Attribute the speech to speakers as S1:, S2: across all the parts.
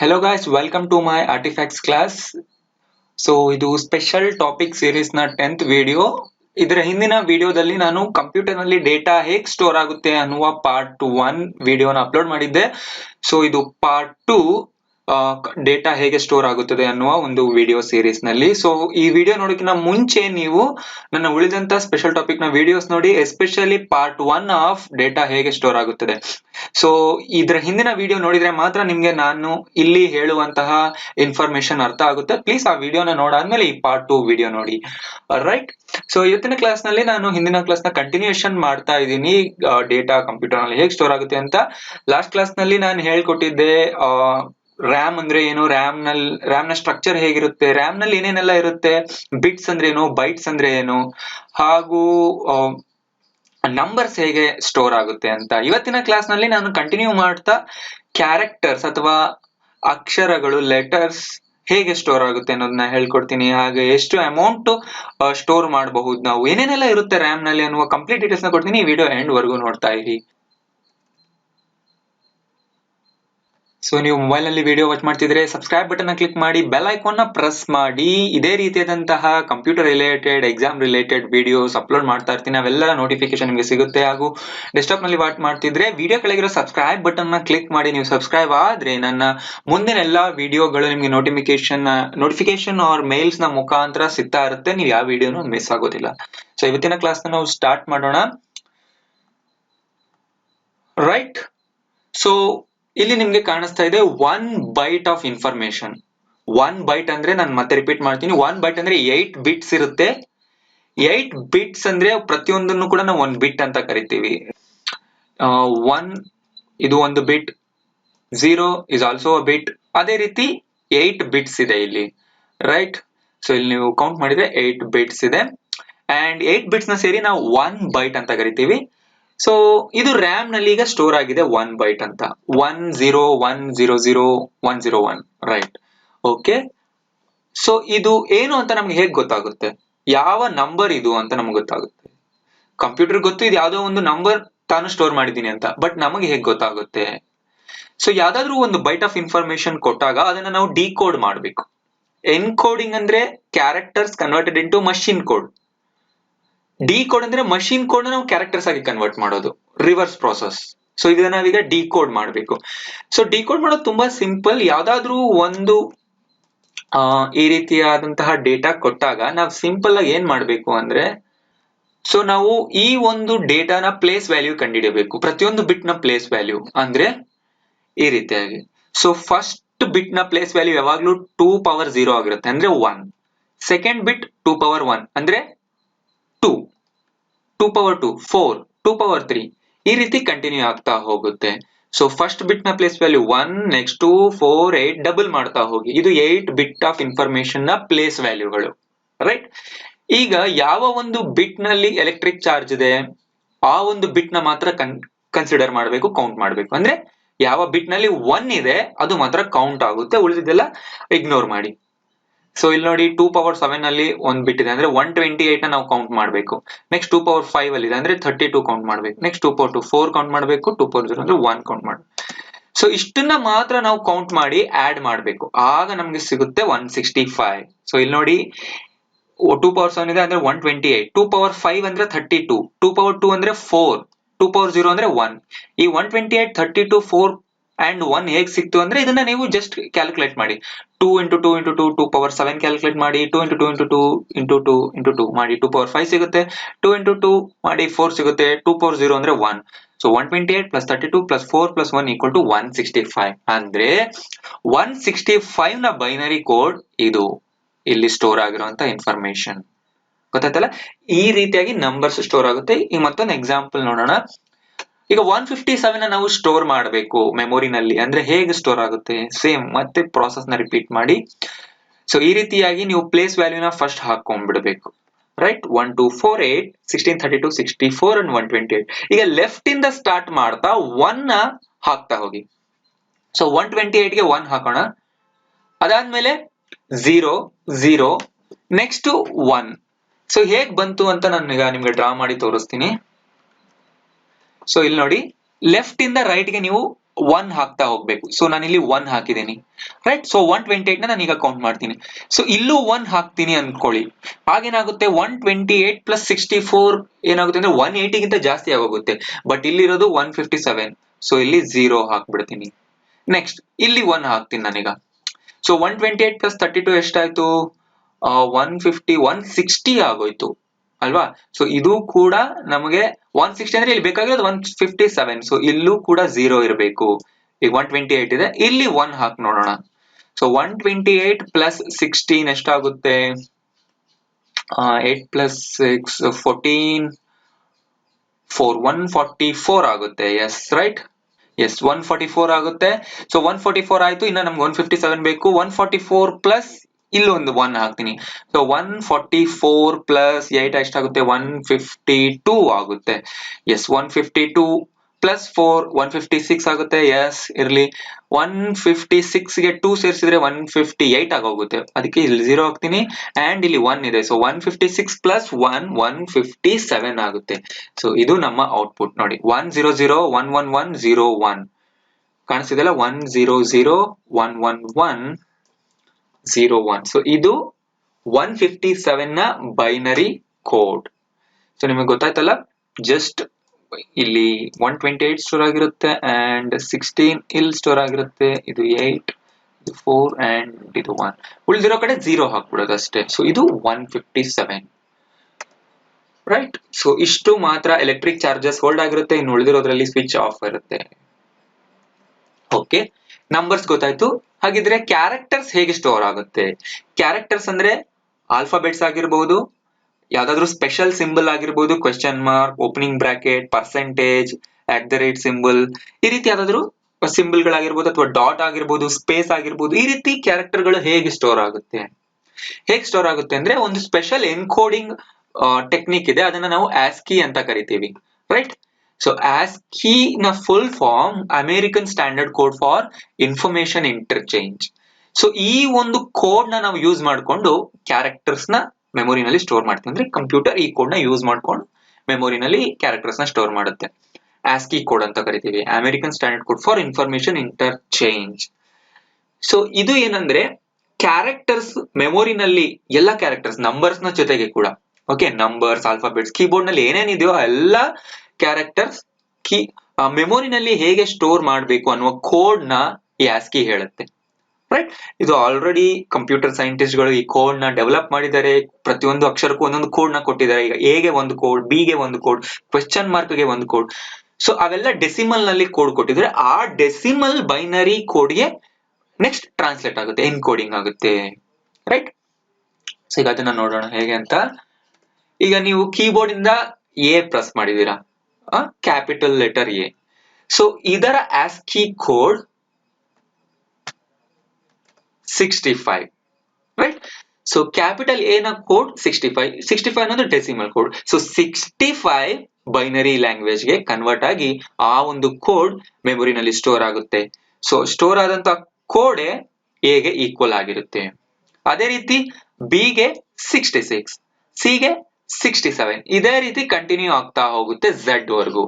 S1: Hello guys welcome to my artifacts class so ಇದು special topic ಸೀರೀಸ್ನ tenth video ಇದರ ಹಿಂದಿನ ವಿಡಿಯೋದಲ್ಲಿ ನಾನು ಕಂಪ್ಯೂಟರ್ನಲ್ಲಿ ಡೇಟಾ ಹೇಗ್ ಸ್ಟೋರ್ ಆಗುತ್ತೆ ಅನ್ನುವ ಪಾರ್ಟ್ ಒನ್ ವಿಡಿಯೋನ ಅಪ್ಲೋಡ್ ಮಾಡಿದ್ದೆ. ಸೊ ಇದು ಪಾರ್ಟ್ ಟು ಡೇಟಾ ಹೇಗೆ ಸ್ಟೋರ್ ಆಗುತ್ತದೆ ಅನ್ನುವ ಒಂದು ವಿಡಿಯೋ ಸೀರೀಸ್ನಲ್ಲಿ ಸೊ, ಈ ವಿಡಿಯೋ ನೋಡೋಕ್ಕಿಂತ ಮುಂಚೆ ನೀವು ನನ್ನ ಉಳಿದಂತ ಸ್ಪೆಷಲ್ ಟಾಪಿಕ್ನ ವಿಡಿಯೋಸ್ ನೋಡಿ, especially part one of data ಹೇಗೆ ಸ್ಟೋರ್ ಆಗುತ್ತದೆ. ಸೊ, ಇದರ ಹಿಂದಿನ ವಿಡಿಯೋ ನೋಡಿದ್ರೆ ಮಾತ್ರ ನಿಮ್ಗೆ ನಾನು ಇಲ್ಲಿ ಹೇಳುವಂತಹ ಇನ್ಫಾರ್ಮೇಶನ್ ಅರ್ಥ ಆಗುತ್ತೆ. ಪ್ಲೀಸ್ ಆ ವಿಡಿಯೋನ ನೋಡಾದ್ಮೇಲೆ ಈ ಪಾರ್ಟ್ ಟು ವಿಡಿಯೋ ನೋಡಿ. ರೈಟ್ ಸೊ ಇವತ್ತಿನ ಕ್ಲಾಸ್ನಲ್ಲಿ ನಾನು ಹಿಂದಿನ ಕ್ಲಾಸ್ನ ಕಂಟಿನ್ಯೂಷನ್ ಮಾಡ್ತಾ ಇದ್ದೀನಿ. ಡೇಟಾ ಕಂಪ್ಯೂಟರ್ನಲ್ಲಿ ಹೇಗೆ ಸ್ಟೋರ್ ಆಗುತ್ತೆ ಅಂತ. ಲಾಸ್ಟ್ ಕ್ಲಾಸ್ನಲ್ಲಿ ನಾನು ಹೇಳ್ಕೊಟ್ಟಿದ್ದೆ ರ್ಯಾಮ್ ಅಂದ್ರೆ ಏನು? ರ್ಯಾಮ್ನಲ್ಲಿ ರ್ಯಾಮ್ನ ಸ್ಟ್ರಕ್ಚರ್ ಹೇಗಿರುತ್ತೆ? ರ್ಯಾಮ್ನಲ್ಲಿ ಏನೇನೆಲ್ಲ ಇರುತ್ತೆ? ಬಿಟ್ಸ್ ಅಂದ್ರೆ ಏನು? ಬೈಟ್ಸ್ ಅಂದ್ರೆ ಏನು? ಹಾಗೂ ನಂಬರ್ಸ್ ಹೇಗೆ ಸ್ಟೋರ್ ಆಗುತ್ತೆ ಅಂತ. ಇವತ್ತಿನ ಕ್ಲಾಸ್ನಲ್ಲಿ ನಾನು ಕಂಟಿನ್ಯೂ ಮಾಡ್ತಾ ಕ್ಯಾರೆಕ್ಟರ್ಸ್ ಅಥವಾ ಅಕ್ಷರಗಳು ಲೆಟರ್ಸ್ ಹೇಗೆ ಸ್ಟೋರ್ ಆಗುತ್ತೆ ಅನ್ನೋದನ್ನ ಹೇಳ್ಕೊಡ್ತೀನಿ. ಹಾಗೆ ಎಷ್ಟು ಅಮೌಂಟ್ ಸ್ಟೋರ್ ಮಾಡಬಹುದು ನಾವು. ಏನೇನೆಲ್ಲ ಇರುತ್ತೆ ರ್ಯಾಮ್ನಲ್ಲಿ ಅನ್ನುವ ಕಂಪ್ಲೀಟ್ ಡೀಟೇಲ್ಸ್ನ ಕೊಡ್ತೀನಿ ಈ ವಿಡಿಯೋ ಎಂಡ್ ವರ್ಗೂ ನೋಡ್ತಾ ಇರಿ. ಸೊ ನೀವು ಮೊಬೈಲ್ನಲ್ಲಿ ವಿಡಿಯೋ ವಾಚ್ ಮಾಡ್ತಿದ್ರೆ ಸಬ್ಸ್ಕ್ರೈಬ್ ಬಟನ್ ಕ್ಲಿಕ್ ಮಾಡಿ ಬೆಲ್ ಐಕಾನ್ನ ಪ್ರೆಸ್ ಮಾಡಿ. ಇದೇ ರೀತಿಯಾದಂತಹ computer related exam related videos upload ಮಾಡ್ತಾ ಇರ್ತೀನಿ. ಅವೆಲ್ಲ ನೋಟಿಫಿಕೇಶನ್ ನಿಮಗೆ ಸಿಗುತ್ತೆ. ಹಾಗೂ ಡೆಸ್ಕ್ಟಾಪ್ನಲ್ಲಿ ವಾಚ್ ಮಾಡ್ತಿದ್ರೆ ವಿಡಿಯೋ ಕೆಳಗಿರೋ ಸಬ್ಸ್ಕ್ರೈಬ್ ಬಟನ್ನ ಕ್ಲಿಕ್ ಮಾಡಿ. ನೀವು ಸಬ್ಸ್ಕ್ರೈಬ್ ಆದ್ರೆ ನನ್ನ ಮುಂದಿನ ಎಲ್ಲಾ ವಿಡಿಯೋಗಳು ನಿಮಗೆ ನೋಟಿಫಿಕೇಶನ್ ನೋಟಿಫಿಕೇಶನ್ ಆರ್ ಮೇಲ್ಸ್ನ ಮುಖಾಂತರ ಸಿಗ್ತಾ ಇರುತ್ತೆ. ನೀವು ಯಾವ ವಿಡಿಯೋನು ಮಿಸ್ ಆಗೋದಿಲ್ಲ. ಸೊ ಇವತ್ತಿನ ಕ್ಲಾಸ್ ನಾವು ಸ್ಟಾರ್ಟ್ ಮಾಡೋಣ. ರೈಟ್ ಸೊ ಇಲ್ಲಿ ನಿಮ್ಗೆ ಕಾಣಿಸ್ತಾ ಇದೆ one byte of information one byte ಅಂದ್ರೆ ನಾನು ಮತ್ತೆ ರಿಪೀಟ್ ಮಾಡ್ತೀನಿ. ಒನ್ ಬೈಟ್ ಅಂದ್ರೆ ಏಟ್ ಬಿಟ್ಸ್ ಇರುತ್ತೆ. ಏಟ್ ಬಿಟ್ಸ್ ಅಂದ್ರೆ ಪ್ರತಿಯೊಂದನ್ನು ಕೂಡ ನಾವು ಒಂದ್ ಬಿಟ್ ಅಂತ ಕರಿತೀವಿ. ಒನ್ ಇದು ಒಂದು bit zero is also a bit ಅದೇ ರೀತಿ ಏಟ್ ಬಿಟ್ಸ್ ಇದೆ ಇಲ್ಲಿ. ರೈಟ್ ಸೊ ಇಲ್ಲಿ ನೀವು ಕೌಂಟ್ ಮಾಡಿದ್ರೆ ಏಟ್ ಬಿಟ್ಸ್ ಇದೆ. ಅಂಡ್ ಏಟ್ ಬಿಟ್ಸ್ನ ಸೇರಿ ನಾವು ಒನ್ ಬೈಟ್ ಅಂತ ಕರಿತೀವಿ. ಸೊ ಇದು ರ್ಯಾಮ್ನಲ್ಲಿ ಈಗ ಸ್ಟೋರ್ ಆಗಿದೆ ಒನ್ ಬೈಟ್ ಅಂತ. One zero one zero zero one zero one right okay so ಇದು ಏನು ಅಂತ ನಮ್ಗೆ ಹೇಗ್ ಗೊತ್ತಾಗುತ್ತೆ? ಯಾವ ನಂಬರ್ ಇದು ಅಂತ ನಮ್ಗೆ ಗೊತ್ತಾಗುತ್ತೆ. ಕಂಪ್ಯೂಟರ್ ಗೊತ್ತು, ಇದು ಯಾವುದೋ ಒಂದು ನಂಬರ್ ತಾನು ಸ್ಟೋರ್ ಮಾಡಿದ್ದೀನಿ ಅಂತ. ಬಟ್ ನಮಗೆ ಹೇಗ್ ಗೊತ್ತಾಗುತ್ತೆ? ಸೊ ಯಾವ್ದಾದ್ರು ಒಂದು ಬೈಟ್ ಆಫ್ ಇನ್ಫಾರ್ಮೇಶನ್ ಕೊಟ್ಟಾಗ ಅದನ್ನ ನಾವು ಡಿಕೋಡ್ ಮಾಡಬೇಕು. ಎನ್ಕೋಡಿಂಗ್ ಅಂದ್ರೆ characters converted into machine code decode ಅಂದ್ರೆ ಮಷಿನ್ ಕೋಡ್ ನಾವು ಕ್ಯಾರೆಕ್ಟರ್ಸ್ ಆಗಿ ಕನ್ವರ್ಟ್ ಮಾಡೋದು ರಿವರ್ಸ್ ಪ್ರಾಸೆಸ್ ಸೊ ಇದನ್ನ ನಾವೀಗ ಡಿ ಕೋಡ್ ಮಾಡಬೇಕು. ಸೊ ಡಿ ಕೋಡ್ ಮಾಡೋದು ತುಂಬಾ ಸಿಂಪಲ್ ಯಾವ್ದಾದ್ರೂ ಒಂದು ಈ ರೀತಿಯಾದಂತಹ ಡೇಟಾ ಕೊಟ್ಟಾಗ ನಾವು ಸಿಂಪಲ್ ಆಗಿ ಏನ್ ಮಾಡ್ಬೇಕು ಅಂದ್ರೆ ಸೊ ನಾವು ಈ ಒಂದು ಡೇಟಾನ ಪ್ಲೇಸ್ ವ್ಯಾಲ್ಯೂ ಕಂಡುಹಿಡಿಯಬೇಕು. ಪ್ರತಿಯೊಂದು ಬಿಟ್ನ ಪ್ಲೇಸ್ ವ್ಯಾಲ್ಯೂ ಅಂದ್ರೆ ಈ ರೀತಿಯಾಗಿ. ಸೊ ಫಸ್ಟ್ ಬಿಟ್ನ ಪ್ಲೇಸ್ ವ್ಯಾಲ್ಯೂ ಯಾವಾಗ್ಲೂ ಟೂ ಪವರ್ ಜೀರೋ ಆಗಿರುತ್ತೆ. ಅಂದ್ರೆ one second bit two power one ಅಂದ್ರೆ two two power two four two power three ಈ ರೀತಿ ಕಂಟಿನ್ಯೂ ಆಗ್ತಾ ಹೋಗುತ್ತೆ. So first ಬಿಟ್ನ place value one next two four eight double ಮಾಡ್ತಾ ಹೋಗಿ. ಇದು ಏಟ್ ಬಿಟ್ ಆಫ್ ಇನ್ಫಾರ್ಮೇಶನ್ನ ಪ್ಲೇಸ್ ವ್ಯಾಲ್ಯೂಗಳು ರೈಟ್ ಈಗ ಯಾವ ಒಂದು ಬಿಟ್ನಲ್ಲಿ ಎಲೆಕ್ಟ್ರಿಕ್ ಚಾರ್ಜ್ ಇದೆ, ಆ ಒಂದು ಬಿಟ್ನ ಮಾತ್ರ ಕನ್ಸಿಡರ್ ಮಾಡಬೇಕು ಕೌಂಟ್ ಮಾಡಬೇಕು. ಅಂದ್ರೆ ಯಾವ ಬಿಟ್ನಲ್ಲಿ ಒನ್ ಇದೆ, ಅದು ಮಾತ್ರ ಕೌಂಟ್ ಆಗುತ್ತೆ. ಉಳಿದಿದ್ದೆಲ್ಲ ಇಗ್ನೋರ್ ಮಾಡಿ. ಸೊ ಇಲ್ಲಿ ನೋಡಿ ಟೂ ಪವರ್ ಸೆವೆನ್ ಅಲ್ಲಿ ಒಂದ್ ಬಿಟ್ಟಿದೆ. ಅಂದ್ರೆ ಒನ್ ಟ್ವೆಂಟಿ ಏಟ್ನ ನಾವು ಕೌಂಟ್ ಮಾಡಬೇಕು. ನೆಕ್ಸ್ಟ್ ಟೂ ಪವರ್ ಫೈವ್ ಅಲ್ಲಿ ಅಂದ್ರೆ ಥರ್ಟಿ ಟೂ ಕೌಂಟ್ ಮಾಡಬೇಕು. Next two power two four count ಮಾಡಬೇಕು. ಟೂ ಪವರ್ ಜೀರೋ ಅಂದ್ರೆ ಒನ್ ಕೌಂಟ್ ಮಾಡಬೇಕು. ಸೊ ಇಷ್ಟನ್ನ ಮಾತ್ರ ನಾವು ಕೌಂಟ್ ಮಾಡಿ ಆಡ್ ಮಾಡಬೇಕು. ಆಗ ನಮ್ಗೆ ಸಿಗುತ್ತೆ ಒನ್ ಸಿಕ್ಸ್ಟಿ ಫೈವ್ ಸೊ ಇಲ್ಲಿ ನೋಡಿ ಟೂ ಪವರ್ ಸೆವೆನ್ ಇದೆ ಅಂದ್ರೆ one twenty eight two power five ಅಂದ್ರೆ thirty two two power two ಅಂದ್ರೆ ಫೋರ್ ಟೂ ಪವರ್ ಜೀರೋ ಅಂದ್ರೆ ಒನ್ ಈ one twenty eight thirty two four and one ಹೇಗ್ ಸಿಕ್ತು ಅಂದ್ರೆ ಇದನ್ನ ನೀವು ಜಸ್ಟ್ ಕ್ಯಾಲ್ಕುಲೇಟ್ ಮಾಡಿ. Two into two into two two power seven calculate ಮಾಡಿ. Two into two into two into two into two ಮಾಡಿ. ಟೂ ಪವರ್ ಫೈವ್ ಸಿಗುತ್ತೆ. Two into two ಮಾಡಿ ಫೋರ್ ಸಿಗುತ್ತೆ. ಟೂ ಪವರ್ ಜೀರೋ ಅಂದ್ರೆ one so one twenty eight plus thirty two plus four plus one equal to one sixty five ಅಂದ್ರೆ one sixty ಫೈವ್ನ binary code ಇದು. ಇಲ್ಲಿ store ಆಗಿರುವಂತ information ಗೊತ್ತಾಯ್ತಲ್ಲ? ಈ ರೀತಿಯಾಗಿ ನಂಬರ್ಸ್ ಸ್ಟೋರ್ ಆಗುತ್ತೆ. ಈಗ ಮತ್ತೊಂದು ಎಕ್ಸಾಂಪಲ್ ನೋಡೋಣ. ಈಗ ಒನ್ ಫಿಫ್ಟಿ ಸೆವೆನ್ ನಾವು ಸ್ಟೋರ್ ಮಾಡಬೇಕು ಮೆಮೊರಿನಲ್ಲಿ ಅಂದ್ರೆ ಹೇಗೆ ಸ್ಟೋರ್ ಆಗುತ್ತೆ? ಸೇಮ್ ಮತ್ತೆ ಪ್ರಾಸೆಸ್ನ ರಿಪೀಟ್ ಮಾಡಿ. ಸೊ ಈ ರೀತಿಯಾಗಿ ನೀವು ಪ್ಲೇಸ್ ವ್ಯಾಲ್ಯೂನ first ಹಾಕೊಂಡ್ಬಿಡ್ಬೇಕು right one two four eight sixteen thirty two sixty four and one twenty eight ಈಗ ಲೆಫ್ಟ್ ಇಂದ ಸ್ಟಾರ್ಟ್ ಮಾಡ್ತಾ ಒನ್ ಹಾಕ್ತಾ ಹೋಗಿ. ಸೊ ಒನ್ ಟ್ವೆಂಟಿ ಏಟ್ಗೆ ಒನ್ ಹಾಕೋಣ. ಅದಾದ್ಮೇಲೆ zero zero next one so ಹೇಗ್ ಬಂತು ಅಂತ ನಾನು ಈಗ ನಿಮ್ಗೆ ಡ್ರಾ ಮಾಡಿ ತೋರಿಸ್ತೀನಿ. ಸೊ ಇಲ್ಲಿ ನೋಡಿ ಲೆಫ್ಟ್ ಇಂದ ರೈಟ್ಗೆ ನೀವು ಒನ್ ಹಾಕ್ತಾ ಹೋಗ್ಬೇಕು. ಸೊ ನಾನು ಇಲ್ಲಿ ಒನ್ ಹಾಕಿದ್ದೀನಿ. Right so one twenty eight ನಾನು ಈಗ ಕೌಂಟ್ ಮಾಡ್ತೀನಿ. ಸೊ ಇಲ್ಲೂ ಒನ್ ಹಾಕ್ತೀನಿ ಅನ್ಕೊಳ್ಳಿ. ಆಗೇನಾಗುತ್ತೆ one twenty eight plus sixty four ಏನಾಗುತ್ತೆ ಅಂದ್ರೆ ಒನ್ ಏಯ್ಟಿಗಿಂತ ಜಾಸ್ತಿ ಆಗೋಗುತ್ತೆ. ಬಟ್ ಇಲ್ಲಿರೋದು ಒನ್ ಫಿಫ್ಟಿ ಸೆವೆನ್ ಸೊ ಇಲ್ಲಿ ಝೀರೋ ಹಾಕ್ಬಿಡ್ತೀನಿ. ನೆಕ್ಸ್ಟ್ ಇಲ್ಲಿ ಒನ್ ಹಾಕ್ತೀನಿ ನಾನೀಗ. So one twenty eight plus thirty two ಎಷ್ಟಾಯ್ತು ಒನ್ ಫಿಫ್ಟಿ ಒನ್ ಸಿಕ್ಸ್ಟಿ ಆಗೋಯ್ತು. ಅಲ್ವಾ? ಸೊ ಇದು ಕೂಡ ನಮಗೆ ಒನ್ ಸಿಕ್ಸ್ಟಿ ಅಂದ್ರೆ ಇಲ್ಲಿ ಬೇಕಾಗಿರೋದು ಒನ್ ಫಿಫ್ಟಿ ಸೆವೆನ್ ಸೊ ಇಲ್ಲೂ ಕೂಡ ಝೀರೋ ಇರಬೇಕು. ಈಗ ಒನ್ ಟ್ವೆಂಟಿ ಏಟ್ ಇದೆ. ಇಲ್ಲಿ ಒನ್ ಹಾಕಿ ನೋಡೋಣ. So one twenty eight plus sixteen ಎಷ್ಟಾಗುತ್ತೆ? Eight plus six fourteen four one forty four ಆಗುತ್ತೆ. Yes right yes one forty four ಆಗುತ್ತೆ. ಸೊ ಒನ್ ಫಾರ್ಟಿ ಫೋರ್ ಆಯ್ತು. ಇನ್ನ ನಮ್ಗೆ ಒನ್ ಫಿಫ್ಟಿ ಸೆವೆನ್ ಬೇಕು. ಒನ್ ಫಾರ್ಟಿ ಫೋರ್ ಪ್ಲಸ್ ಇಲ್ಲೊಂದು one ಹಾಕ್ತೀನಿ. So one forty four plus eight ಎಷ್ಟಾಗುತ್ತೆ? One fifty two ಆಗುತ್ತೆ. Yes one fifty two plus four one fifty six ಆಗುತ್ತೆ. ಎಸ್ ಇರಲಿ. ಒನ್ ಫಿಫ್ಟಿ ಸಿಕ್ಸ್ಗೆ ಟೂ ಸೇರಿಸಿದ್ರೆ ಒನ್ ಫಿಫ್ಟಿ ಏಟ್ ಆಗೋಗುತ್ತೆ. ಅದಕ್ಕೆ ಇಲ್ಲಿ ಝೀರೋ ಹಾಕ್ತೀನಿ. ಆ್ಯಂಡ್ ಇಲ್ಲಿ ಒನ್ ಇದೆ. So one fifty six plus one one fifty seven ಆಗುತ್ತೆ. ಸೊ ಇದು ನಮ್ಮ ಔಟ್ಪುಟ್ ನೋಡಿ. One zero zero one one one zero one ಕಾಣಿಸ್ತಿದೆಲ್ಲ one zero zero one one one zero one so ಇದು one fifty ಸೆವೆನ್ನ binary code so ನಿಮಗೆ ಗೊತ್ತಾಯ್ತಲ್ಲ? Just ಇಲ್ಲಿ one twenty eight store ಆಗಿರುತ್ತೆ ಅಂಡ್ ಸಿಕ್ಸ್ಟೀನ್ ಇಲ್ ಸ್ಟೋರ್ ಆಗಿರುತ್ತೆ. ಇದು ಏಟ್ ಇದು ಫೋರ್ ಅಂಡ್ ಇದು ಒನ್ ಉಳಿದಿರೋ ಕಡೆ ಝೀರೋ ಹಾಕ್ಬಿಡೋದು ಅಷ್ಟೇ. ಸೊ ಇದು one fifty seven right so ಇಷ್ಟು ಮಾತ್ರ ಎಲೆಕ್ಟ್ರಿಕ್ ಚಾರ್ಜಸ್ ಹೋಲ್ಡ್ ಆಗಿರುತ್ತೆ. ಇನ್ನು ಉಳಿದಿರೋದ್ರಲ್ಲಿ ಸ್ವಿಚ್ ಆಫ್ ಇರುತ್ತೆ. ಓಕೆ ನಂಬರ್ಸ್ ಗೊತ್ತಾಯ್ತು? ಹಾಗಿದ್ರೆ ಕ್ಯಾರೆಕ್ಟರ್ಸ್ ಹೇಗೆ ಸ್ಟೋರ್ ಆಗುತ್ತೆ? ಕ್ಯಾರೆಕ್ಟರ್ಸ್ ಅಂದ್ರೆ ಆಲ್ಫಾಬೆಟ್ಸ್ ಆಗಿರ್ಬೋದು, ಯಾವ್ದಾದ್ರು ಸ್ಪೆಷಲ್ ಸಿಂಬಲ್ ಆಗಿರ್ಬೋದು question mark opening bracket percentage at the rate symbol ಈ ರೀತಿ ಯಾವ್ದಾದ್ರು ಸಿಂಬಲ್ ಗಳಾಗಿರ್ಬೋದು ಅಥವಾ ಡಾಟ್ ಆಗಿರ್ಬೋದು ಸ್ಪೇಸ್ ಆಗಿರ್ಬೋದು, ಈ ರೀತಿ ಕ್ಯಾರೆಕ್ಟರ್ಗಳು ಹೇಗೆ ಸ್ಟೋರ್ ಆಗುತ್ತೆ? ಹೇಗೆ ಸ್ಟೋರ್ ಆಗುತ್ತೆ ಅಂದ್ರೆ ಒಂದು ಸ್ಪೆಷಲ್ ಎನ್ಕೋಡಿಂಗ್ ಟೆಕ್ನಿಕ್ ಇದೆ. ಅದನ್ನ ನಾವು ಆಸ್ಕಿ ಅಂತ ಕರಿತೀವಿ. ರೈಟ್ ಸೊ ಆಸ್ಕಿ ನ full form American standard code for information interchange so ಈ ಒಂದು ಕೋಡ್ನ ನಾವು ಯೂಸ್ ಮಾಡಿಕೊಂಡು ಕ್ಯಾರೆಕ್ಟರ್ಸ್ನ ಮೆಮೊರಿನಲ್ಲಿ ಸ್ಟೋರ್ ಮಾಡ್ತೀವಿ. ಅಂದ್ರೆ ಕಂಪ್ಯೂಟರ್ ಈ ಕೋಡ್ನ ಯೂಸ್ ಮಾಡ್ಕೊಂಡು ಮೆಮೊರಿನಲ್ಲಿ ಕ್ಯಾರೆಕ್ಟರ್ಸ್ನ ಸ್ಟೋರ್ ಮಾಡುತ್ತೆ. ಆಸ್ಕಿ ಕೋಡ್ ಅಂತ ಕರಿತೀವಿ. American standard code for information interchange so ಇದು ಏನಂದ್ರೆ ಕ್ಯಾರೆಕ್ಟರ್ಸ್ ಮೆಮೊರಿನಲ್ಲಿ ಎಲ್ಲ ಕ್ಯಾರೆಕ್ಟರ್ಸ್ ನಂಬರ್ಸ್ನ ಜೊತೆಗೆ ಕೂಡ. ಓಕೆ ನಂಬರ್ಸ್ ಆಲ್ಫಾಬೆಟ್ಸ್ ಕೀಬೋರ್ಡ್ನಲ್ಲಿ ಏನೇನಿದೆಯೋ ಎಲ್ಲ ಕ್ಯಾರೆಕ್ಟರ್ಸ್ ಕೀ ಮೆಮೊರಿನಲ್ಲಿ ಹೇಗೆ ಸ್ಟೋರ್ ಮಾಡಬೇಕು ಅನ್ನುವ ಕೋಡ್ನ ಯಾಸ್ಕಿ ಆಸ್ಕಿ ಹೇಳುತ್ತೆ. ರೈಟ್ ಇದು ಆಲ್ರೆಡಿ ಕಂಪ್ಯೂಟರ್ ಸೈಂಟಿಸ್ಟ್ಗಳು ಈ ಕೋಡ್ನ ಡೆವಲಪ್ ಮಾಡಿದ್ದಾರೆ. ಪ್ರತಿಯೊಂದು ಅಕ್ಷರಕ್ಕೂ ಒಂದೊಂದು ಕೋಡ್ನ ಕೊಟ್ಟಿದ್ದಾರೆ. ಈಗ ಎ ಗೆ ಒಂದು ಕೋಡ್ ಬಿ ಗೆ ಒಂದು ಕೋಡ್ ಕ್ವೆಶ್ಚನ್ ಮಾರ್ಕ್ಗೆ ಒಂದು ಕೋಡ್ ಸೊ ಅವೆಲ್ಲ ಡೆಸಿಮಲ್ನಲ್ಲಿ ಕೋಡ್ ಕೊಟ್ಟಿದ್ರೆ ಆ ಡೆಸಿಮಲ್ ಬೈನರಿ ಕೋಡ್ಗೆ ನೆಕ್ಸ್ಟ್ ಟ್ರಾನ್ಸ್ಲೇಟ್ ಆಗುತ್ತೆ ಎನ್ಕೋಡಿಂಗ್ ಆಗುತ್ತೆ. ರೈಟ್ ಸೊ ಈಗ ಅದನ್ನ ನೋಡೋಣ ಹೇಗೆ ಅಂತ. ಈಗ ನೀವು ಕೀಬೋರ್ಡ್ ಇಂದ ಎ ಪ್ರೆಸ್ ಮಾಡಿದೀರಾ ಕ್ಯಾಪಿಟಲ್ ಲೆಟರ್ ಎ. ಸೊ ಇದರ ASCII code sixty five right so capital A ನ code sixty five sixty five ಅನ್ನೋದು decimal code so sixty five binary ಲ್ಯಾಂಗ್ವೇಜ್ಗೆ convert ಆಗಿ ಆ ಒಂದು ಕೋಡ್ ಮೆಮೊರಿನಲ್ಲಿ ಸ್ಟೋರ್ ಆಗುತ್ತೆ. ಸೊ ಸ್ಟೋರ್ ಆದಂತ ಕೋಡ್ ಎ ಗೆ ಈಕ್ವಲ್ ಆಗಿರುತ್ತೆ. ಅದೇ ರೀತಿ ಬಿ ಗೆ ಸಿಕ್ಸ್ಟಿ ಸಿಕ್ಸ್ ಸಿ ಗೆ ಸಿಕ್ಸ್ಟಿ ಸೆವೆನ್ ಇದೇ ರೀತಿ ಕಂಟಿನ್ಯೂ ಆಗ್ತಾ ಹೋಗುತ್ತೆ ಝೆಡ್ ವರ್ಗು.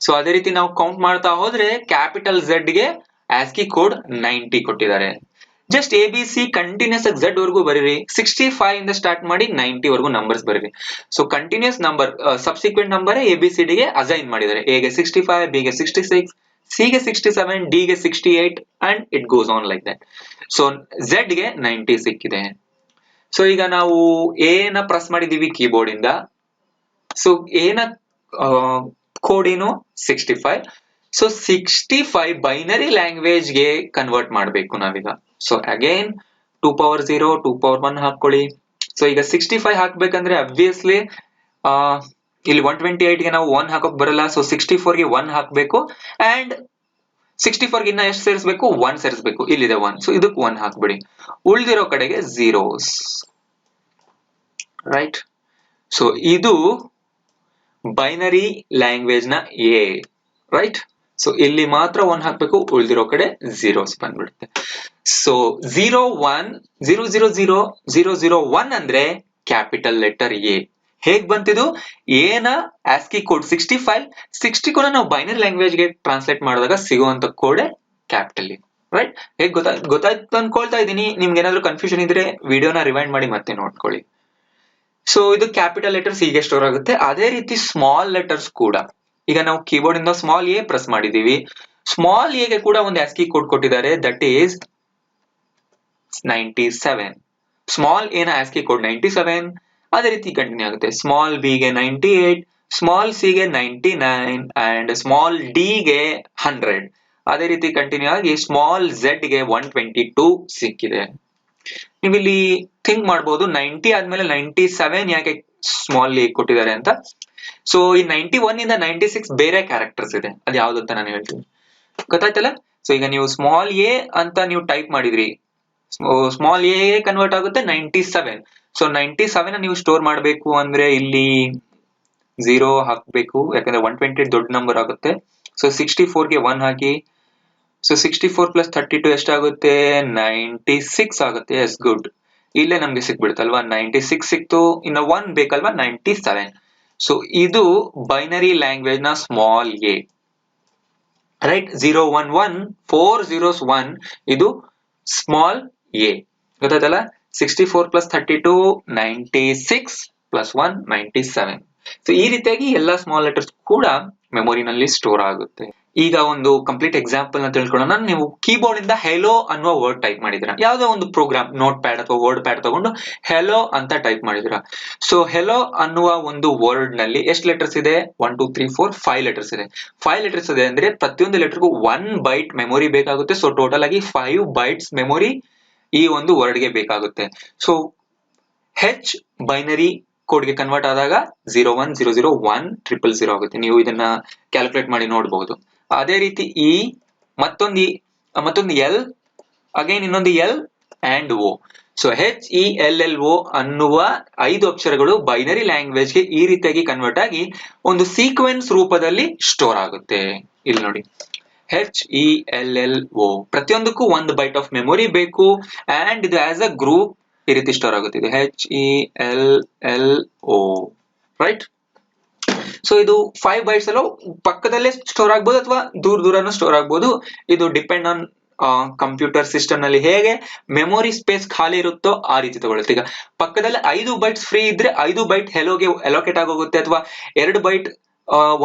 S1: ಸೊ ಅದೇ ರೀತಿ ನಾವು ಕೌಂಟ್ ಮಾಡ್ತಾ ಹೋದ್ರೆ ಕ್ಯಾಪಿಟಲ್ ಝೆಡ್ಗೆ ಆಸ್ಕಿ ಕೋಡ್ ನೈಂಟಿ ಕೊಟ್ಟಿದ್ದಾರೆ. Just A B C continues ಆಗಿ ಝೆಡ್ ವರ್ಗೂ ಬರೀರಿ. ಸಿಕ್ಸ್ಟಿ ಫೈವ್ ಇಂದ ಸ್ಟಾರ್ಟ್ ಮಾಡಿ ನೈಂಟಿ ವರ್ಗೂ ನಂಬರ್ಸ್ ಬರೀರಿ. So continuous number subsequent number A B C ಡಿಗೆ ಅಸೈನ್ ಮಾಡಿದ್ದಾರೆ. ಎ ಗೆ ಸಿಕ್ಸ್ಟಿ ಫೈವ್ ಬಿ ಗೆ ಸಿಕ್ಸ್ಟಿ ಸಿಕ್ಸ್ ಸಿ ಗೆ ಸಿಕ್ಸ್ಟಿ ಸೆವೆನ್ ಡಿ ಗೆ sixty eight and it goes on like that so ಝೆಡ್ಗೆ ninety ಸಿಕ್ಕಿದೆ. So ಈಗ ನಾವು ಎ ನ ಪ್ರೆಸ್ ಮಾಡಿದೀವಿ ಕೀಬೋರ್ಡ್ ಇಂದ. ಸೊ ಏನ ನ ಕೋಡ್ ಏನು? Sixty five so sixty five binary ಲ್ಯಾಂಗ್ವೇಜ್ಗೆ convert ಮಾಡಬೇಕು ನಾವೀಗ. So again two power zero two power one ಹಾಕೊಳ್ಳಿ ಸೊ ಈಗ ಸಿಕ್ಸ್ಟಿ ಫೈವ್ ಹಾಕ್ಬೇಕಂದ್ರೆ ಅಬ್ವಿಯಸ್ಲಿ ಇಲ್ಲಿ ಒನ್ ಟ್ವೆಂಟಿ ಏಟ್ಗೆ ನಾವು ಒನ್ ಹಾಕೋಕ್ ಬರಲ್ಲ. ಸೊ ಸಿಕ್ಸ್ಟಿ ಫೋರ್ಗೆ ಒನ್ ಹಾಕ್ಬೇಕು. ಅಂಡ್ ಸಿಕ್ಸ್ಟಿ ಫೋರ್ ಇನ್ನ ಎಷ್ಟು ಸೇರಿಸಬೇಕು? ಒನ್ ಸೇರಿಸಬೇಕು. ಇಲ್ಲಿದೆ ಒನ್ ಸೊ ಇದಕ್ಕೆ ಒನ್ ಹಾಕ್ಬಿಡಿ. ಉಳಿದಿರೋ ಕಡೆಗೆ ಝೀರೋಸ್ ರೈಟ್ ಸೊ ಇದು ಬೈನರಿ ಲ್ಯಾಂಗ್ವೇಜ್ನ ಎ ರೈಟ್ ಸೊ ಇಲ್ಲಿ ಮಾತ್ರ ಒನ್ ಹಾಕ್ಬೇಕು, ಉಳಿದಿರೋ ಕಡೆ ಝೀರೋಸ್ ಬಂದ್ಬಿಡುತ್ತೆ. So zero one zero zero zero zero zero one ಅಂದ್ರೆ ಕ್ಯಾಪಿಟಲ್ ಲೆಟರ್ ಎ ಹೇಗ್ ಬಂತಿದು? ಏನ ASCII code sixty five sixty ಕೂಡ ನಾವು ಬೈನರಿ ಲ್ಯಾಂಗ್ವೇಜ್ಗೆ ಟ್ರಾನ್ಸ್ಲೇಟ್ ಮಾಡಿದಾಗ ಸಿಗುವಂತ ಕೋಡೆ ಕ್ಯಾಪಿಟಲ್ ರೈಟ್ ಹೇಗೆ ಗೊತ್ತಾ, ಗೊತ್ತಾಯ್ತು ಅನ್ಕೊಳ್ತಾ ಇದೀನಿ ನಿಮ್ಗೆ ಏನಾದ್ರು ಕನ್ಫ್ಯೂಷನ್ ಇದ್ರೆ ವಿಡಿಯೋನ ರಿವೈಂಡ್ ಮಾಡಿ ಮತ್ತೆ ನೋಡ್ಕೊಳ್ಳಿ. ಸೊ ಇದು ಕ್ಯಾಪಿಟಲ್ ಲೆಟರ್ಸ್ ಹೀಗೆ ಸ್ಟೋರ್ ಆಗುತ್ತೆ. ಅದೇ ರೀತಿ ಸ್ಮಾಲ್ ಲೆಟರ್ಸ್ ಕೂಡ. ಈಗ ನಾವು ಕೀಬೋರ್ಡ್ ಇಂದ ಸ್ಮಾಲ್ ಎ ಪ್ರೆಸ್ ಮಾಡಿದೀವಿ ಸ್ಮಾಲ್ ಎಗೆ ಕೂಡ ಒಂದು ಆಸ್ಕಿ ಕೋಡ್ ಕೊಟ್ಟಿದ್ದಾರೆ. That is ninety seven small ಎನ ಆಸ್ಕಿ ಕೋಡ್ ನೈಂಟಿ ಸೆವೆನ್ ಅದೇ ರೀತಿ ಕಂಟಿನ್ಯೂ ಆಗುತ್ತೆ. ಸ್ಮಾಲ್ ಬಿ ಗೆ ನೈಂಟಿ ಏಟ್ ಸ್ಮಾಲ್ ಸಿ ಗೆ ninety nine and small D ಗೆ ಹಂಡ್ರೆಡ್ ಅದೇ ರೀತಿ ಕಂಟಿನ್ಯೂ ಆಗಿ ಸ್ಮಾಲ್ ಝೆಡ್ಗೆ ಒನ್ ಟ್ವೆಂಟಿ ಟೂ ಸಿಕ್ಕಿದೆ. ನೀವಿಲ್ಲಿ ಥಿಂಕ್ ಮಾಡ್ಬೋದು ನೈಂಟಿ ಆದ್ಮೇಲೆ ನೈಂಟಿ ಸೆವೆನ್ ಯಾಕೆ ಸ್ಮಾಲ್ ಕೊಟ್ಟಿದ್ದಾರೆ ಅಂತ? ಸೊ ಈ ನೈಂಟಿ ಒನ್ ಇಂದ ನೈಂಟಿ ಸಿಕ್ಸ್ ಬೇರೆ ಕ್ಯಾರೆಕ್ಟರ್ಸ್ ಇದೆ. ಅದು ಯಾವ್ದು ಅಂತ ನಾನು ಹೇಳ್ತೀನಿ. ಗೊತ್ತಾಯ್ತಲ್ಲ? ಸೊ ಈಗ ನೀವು ಸ್ಮಾಲ್ ಎ ಅಂತ ನೀವು ಟೈಪ್ ಮಾಡಿದ್ರಿ. ಸ್ಮಾಲ್ ಎ ಕನ್ವರ್ಟ್ ಆಗುತ್ತೆ ninety seven so ninety seven ನೀವು ಸ್ಟೋರ್ ಮಾಡಬೇಕು ಅಂದ್ರೆ ಇಲ್ಲಿ ಝೀರೋ ಹಾಕ್ಬೇಕು. ಯಾಕಂದ್ರೆ ಒನ್ ಟ್ವೆಂಟಿ ದೊಡ್ಡ ನಂಬರ್ ಆಗುತ್ತೆ. ಸೊ ಸಿಕ್ಸ್ಟಿ ಫೋರ್ಗೆ ಒನ್ ಹಾಕಿ. So sixty four plus thirty two ಎಷ್ಟಾಗುತ್ತೆ? ನೈಂಟಿ ಸಿಕ್ಸ್ ಆಗುತ್ತೆ. ಎಸ್ ಗುಡ್ ಇಲ್ಲೇ ನಮ್ಗೆ ಸಿಕ್ಬಿಡುತ್ತಲ್ವಾ? ನೈಂಟಿ ಸಿಕ್ಸ್ ಸಿಕ್ತು. ಇನ್ನು ಒನ್ ಬೇಕಲ್ವಾ? ನೈಂಟಿ ಸೆವೆನ್ ಸೊ ಇದು binary ಲ್ಯಾಂಗ್ವೇಜ್ನ small A right zero one one four zeros one ಇದು ಸ್ಮಾಲ್ ಎ ಗೊತ್ತಾಯ್ತಲ್ಲ? Sixty four plus thirty two ninety six plus one ninety seven so ಈ ರೀತಿಯಾಗಿ ಎಲ್ಲಾ ಸ್ಮಾಲ್ ಲೆಟರ್ಸ್ ಕೂಡ ಮೆಮೊರಿನಲ್ಲಿ ಸ್ಟೋರ್ ಆಗುತ್ತೆ. ಈಗ ಒಂದು ಕಂಪ್ಲೀಟ್ ಎಕ್ಸಾಂಪಲ್ನ ತಿಳ್ಕೊಳ್ಳೋಣ ನೀವು ಕೀಬೋರ್ಡ್ ಇಂದ ಹೆಲೋ ಅನ್ನುವ ವರ್ಡ್ ಟೈಪ್ ಮಾಡಿದ್ರ ಯಾವುದೋ ಒಂದು ಪ್ರೋಗ್ರಾಮ್ ನೋಟ್ ಪ್ಯಾಡ್ ಅಥವಾ ವರ್ಡ್ ಪ್ಯಾಡ್ ತಗೊಂಡು ಹೆಲೋ ಅಂತ ಟೈಪ್ ಮಾಡಿದ್ರ ಸೊ ಹೆಲೋ ಅನ್ನುವ ಒಂದು ವರ್ಡ್ನಲ್ಲಿ ಎಷ್ಟು ಲೆಟರ್ಸ್ ಇದೆ? One two three four five letters ಇದೆ. ಫೈವ್ ಲೆಟರ್ಸ್ ಇದೆ ಅಂದ್ರೆ ಪ್ರತಿಯೊಂದು ಲೆಟರ್ಗೂ ಒನ್ ಬೈಟ್ ಮೆಮೊರಿ ಬೇಕಾಗುತ್ತೆ. ಸೊ ಟೋಟಲ್ ಆಗಿ ಫೈವ್ ಬೈಟ್ಸ್ ಮೆಮೊರಿ ಈ ಒಂದು ವರ್ಡ್ಗೆ ಬೇಕಾಗುತ್ತೆ. ಸೊ ಹೆಚ್ ಬೈನರಿ ಕೋಡ್ಗೆ ಕನ್ವರ್ಟ್ ಆದಾಗ zero one zero zero one triple zero ಆಗುತ್ತೆ. ನೀವು ಇದನ್ನ ಕ್ಯಾಲ್ಕುಲೇಟ್ ಮಾಡಿ ನೋಡಬಹುದು ಅದೇ ರೀತಿ ಇ ಮತ್ತೊಂದು ಮತ್ತೊಂದು ಎಲ್ ಅಗೇನ್ ಇನ್ನೊಂದು L and O so H E L L O ಅನ್ನುವ ಐದು ಅಕ್ಷರಗಳು ಬೈನರಿ ಲ್ಯಾಂಗ್ವೇಜ್ಗೆ ಈ ರೀತಿಯಾಗಿ ಕನ್ವರ್ಟ್ ಆಗಿ ಒಂದು ಸೀಕ್ವೆನ್ಸ್ ರೂಪದಲ್ಲಿ ಸ್ಟೋರ್ ಆಗುತ್ತೆ. ಇಲ್ಲಿ ನೋಡಿ. H E L L O ಪ್ರತಿಯೊಂದಕ್ಕೂ ಒಂದು ಬೈಟ್ ಆಫ್ ಮೆಮೊರಿ ಬೇಕು. ಅಂಡ್ ಇದು ಆಸ್ ಅ ಗ್ರೂಪ್ ಈ ರೀತಿ ಸ್ಟೋರ್ ಆಗುತ್ತೆ. ಇದು H E L L O right so ಇದು ಫೈವ್ ಬೈಟ್ಸ್ ಅಲ್ಲೂ ಪಕ್ಕದಲ್ಲೇ ಸ್ಟೋರ್ ಆಗ್ಬೋದು ಅಥವಾ ದೂರ ದೂರನೂ ಸ್ಟೋರ್ ಆಗ್ಬೋದು. ಇದು ಡಿಪೆಂಡ್ ಆನ್ ಕಂಪ್ಯೂಟರ್ ಸಿಸ್ಟಮ್ನಲ್ಲಿ ಹೇಗೆ ಮೆಮೊರಿ ಸ್ಪೇಸ್ ಖಾಲಿ ಇರುತ್ತೋ ಆ ರೀತಿ ತಗೊಳ್ಳುತ್ತೆ. ಈಗ ಪಕ್ಕದಲ್ಲಿ ಐದು ಬೈಟ್ಸ್ ಫ್ರೀ ಇದ್ರೆ ಐದು ಬೈಟ್ ಹೆಲೋಗೆ ಅಲೋಕೇಟ್ ಆಗೋಗುತ್ತೆ ಅಥವಾ ಎರಡು ಬೈಟ್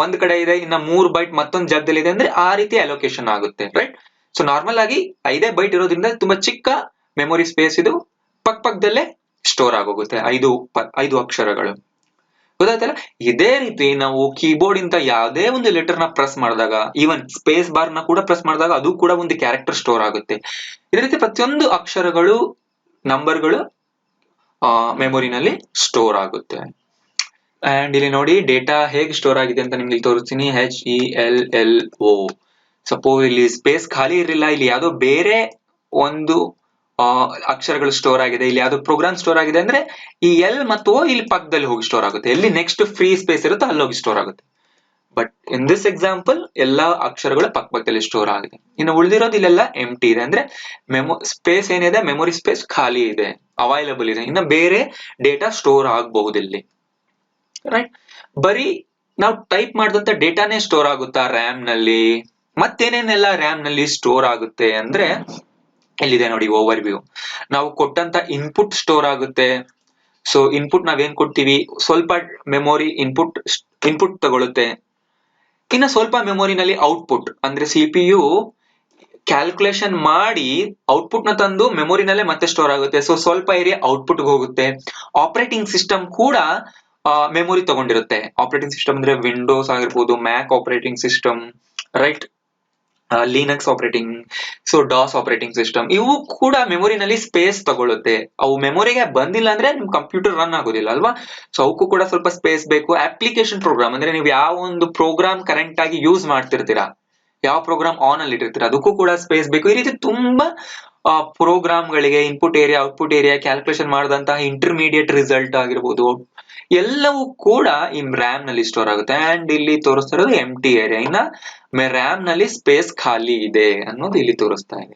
S1: ಒಂದ್ ಕಡೆ ಇದೆ, ಇನ್ನ ಮೂರು ಬೈಟ್ ಮತ್ತೊಂದು ಜಾಗದಲ್ಲಿ ಇದೆ ಅಂದ್ರೆ ಆ ರೀತಿ ಅಲೋಕೇಶನ್ ಆಗುತ್ತೆ ರೈಟ್ ಸೊ ನಾರ್ಮಲ್ ಆಗಿ ಐದೇ ಬೈಟ್ ಇರೋದ್ರಿಂದ ತುಂಬಾ ಚಿಕ್ಕ ಮೆಮೊರಿ ಸ್ಪೇಸ್ ಇದು ಪಕ್ಕದಲ್ಲೇ ಸ್ಟೋರ್ ಆಗೋಗುತ್ತೆ. ಐದು ಐದು ಅಕ್ಷರಗಳು. ಗೊತ್ತಾಯ್ತಲ್ಲ? ಇದೇ ರೀತಿ ನಾವು ಕೀಬೋರ್ಡ್ ಇಂತ ಯಾವುದೇ ಒಂದು ಲೆಟರ್ನ ಪ್ರೆಸ್ ಮಾಡಿದಾಗ ಈವನ್ ಸ್ಪೇಸ್ ಬಾರ್ನ ಕೂಡ ಪ್ರೆಸ್ ಮಾಡಿದಾಗ ಅದು ಕೂಡ ಒಂದು ಕ್ಯಾರೆಕ್ಟರ್ ಸ್ಟೋರ್ ಆಗುತ್ತೆ. ಇದೇ ರೀತಿ ಪ್ರತಿಯೊಂದು ಅಕ್ಷರಗಳು ನಂಬರ್ಗಳು ಮೆಮೊರಿನಲ್ಲಿ ಸ್ಟೋರ್ ಆಗುತ್ತೆ. ಅಂಡ್ ಇಲ್ಲಿ ನೋಡಿ ಡೇಟಾ ಹೇಗೆ ಸ್ಟೋರ್ ಆಗಿದೆ ಅಂತ ನಿಮ್ಗೆ ತೋರಿಸ್ತೀನಿ. H E L L O suppose ಇಲ್ಲಿ ಸ್ಪೇಸ್ ಖಾಲಿ ಇರಲಿಲ್ಲ, ಇಲ್ಲಿ ಯಾವುದೋ ಬೇರೆ ಒಂದು ಅಕ್ಷರಗಳು ಸ್ಟೋರ್ ಆಗಿದೆ. ಇಲ್ಲಿ ಯಾವ್ದು ಪ್ರೋಗ್ರಾಮ್ ಸ್ಟೋರ್ ಆಗಿದೆ ಅಂದ್ರೆ ಈ ಎಲ್ ಮತ್ತು ಓ ಇಲ್ಲಿ ಪಕ್ಕದಲ್ಲಿ ಹೋಗಿ ಸ್ಟೋರ್ ಆಗುತ್ತೆ. ಎಲ್ಲಿ ನೆಕ್ಸ್ಟ್ ಫ್ರೀ ಸ್ಪೇಸ್ ಇರುತ್ತೋ ಅಲ್ಲಿ ಹೋಗಿ ಸ್ಟೋರ್ ಆಗುತ್ತೆ. ಬಟ್ ಇನ್ ದಿಸ್ ಎಕ್ಸಾಂಪಲ್ ಎಲ್ಲಾ ಅಕ್ಷರಗಳು ಪಕ್ಕ ಪಕ್ಕದಲ್ಲಿ ಸ್ಟೋರ್ ಆಗಿದೆ. ಇನ್ನು ಉಳಿದಿರೋದು ಇಲ್ಲೆಲ್ಲ ಎಂ ಟಿ ಇದೆ. ಅಂದ್ರೆ ಮೆಮೊ ಸ್ಪೇಸ್ ಏನಿದೆ? ಮೆಮೊರಿ ಸ್ಪೇಸ್ ಖಾಲಿ ಇದೆ. ಅವೈಲಬಲ್ ಇದೆ. ಇನ್ನು ಬೇರೆ ಡೇಟಾ ಸ್ಟೋರ್ ಆಗಬಹುದು ಇಲ್ಲಿ. ರೈಟ್ ಬರೀ ನಾವು ಟೈಪ್ ಮಾಡಿದಂತ ಡೇಟಾನೇ ಸ್ಟೋರ್ ಆಗುತ್ತಾ ರ್ಯಾಮ್ನಲ್ಲಿ? ಮತ್ತೇನೇನೆಲ್ಲ ರ್ಯಾಮ್ನಲ್ಲಿ ಸ್ಟೋರ್ ಆಗುತ್ತೆ ಅಂದ್ರೆ ಇಲ್ಲಿದೆ ನೋಡಿ ಓವರ್ ವ್ಯೂ ನಾವು ಕೊಟ್ಟಂತ ಇನ್ಪುಟ್ ಸ್ಟೋರ್ ಆಗುತ್ತೆ. ಸೊ ಇನ್ಪುಟ್ ನಾವೇನ್ ಕೊಡ್ತೀವಿ? ಸ್ವಲ್ಪ ಮೆಮೊರಿ ಇನ್ಪುಟ್ ಇನ್ಪುಟ್ ತಗೊಳುತ್ತೆ. ಇನ್ನು ಸ್ವಲ್ಪ ಮೆಮೊರಿನಲ್ಲಿ ಔಟ್ಪುಟ್ ಅಂದ್ರೆ ಸಿ ಪಿ ಯು ಕ್ಯಾಲ್ಕುಲೇಷನ್ ಮಾಡಿ ಔಟ್ಪುಟ್ನ ತಂದು ಮೆಮೊರಿನಲ್ಲೇ ಮತ್ತೆ ಸ್ಟೋರ್ ಆಗುತ್ತೆ. ಸೊ ಸ್ವಲ್ಪ ಏರಿಯಾ ಔಟ್ಪುಟ್ ಹೋಗುತ್ತೆ. ಆಪರೇಟಿಂಗ್ ಸಿಸ್ಟಮ್ ಕೂಡ ಮೆಮೊರಿ ತಗೊಂಡಿರುತ್ತೆ. ಆಪರೇಟಿಂಗ್ ಸಿಸ್ಟಮ್ ಅಂದ್ರೆ ವಿಂಡೋಸ್ ಆಗಿರ್ಬೋದು Mac operating system right Linux operating so DOS operating system ಇವು ಕೂಡ ಮೆಮೊರಿನಲ್ಲಿ ಸ್ಪೇಸ್ ತಗೊಳುತ್ತೆ ಅವು ಮೆಮೊರಿಗೆ ಬಂದಿಲ್ಲ ಅಂದ್ರೆ ನಿಮ್ ಕಂಪ್ಯೂಟರ್ ರನ್ ಆಗೋದಿಲ್ಲ, ಅಲ್ವಾ? ಸೊ ಅವಕ್ಕೂ ಕೂಡ ಸ್ವಲ್ಪ ಸ್ಪೇಸ್ ಬೇಕು. ಅಪ್ಲಿಕೇಶನ್ ಪ್ರೋಗ್ರಾಮ್ ಅಂದ್ರೆ ನೀವು ಯಾವ ಒಂದು ಪ್ರೋಗ್ರಾಮ್ ಕರೆಂಟ್ ಆಗಿ ಯೂಸ್ ಮಾಡ್ತಿರ್ತೀರಾ, ಯಾವ ಪ್ರೋಗ್ರಾಮ್ ಆನ್ ಅಲ್ಲಿ ಇಟ್ಟಿರ್ತೀರಾ, ಅದಕ್ಕೂ ಕೂಡ ಸ್ಪೇಸ್ ಬೇಕು. ಈ ರೀತಿ ತುಂಬಾ ಪ್ರೋಗ್ರಾಮ್ ಗಳಿಗೆ input area output area calculation ಮಾಡಿದಂತಹ ಇಂಟರ್ಮೀಡಿಯೇಟ್ ರಿಸಲ್ಟ್ ಆಗಿರ್ಬೋದು. ಎಲ್ಲವೂ ಕೂಡ ಈ ರ್ಯಾಮ್ನಲ್ಲಿ ಸ್ಟೋರ್ ಆಗುತ್ತೆ. ಅಂಡ್ ಇಲ್ಲಿ ತೋರಿಸ್ತಾ ಇರೋದು ಟಿ ಏರಿಯಾ ಇನ್ನ ರ್ಯಾಮ್ನಲ್ಲಿ ಸ್ಪೇಸ್ ಖಾಲಿ ಇದೆ ಅನ್ನೋದು ಇಲ್ಲಿ ತೋರಿಸ್ತಾ ಇದೆ.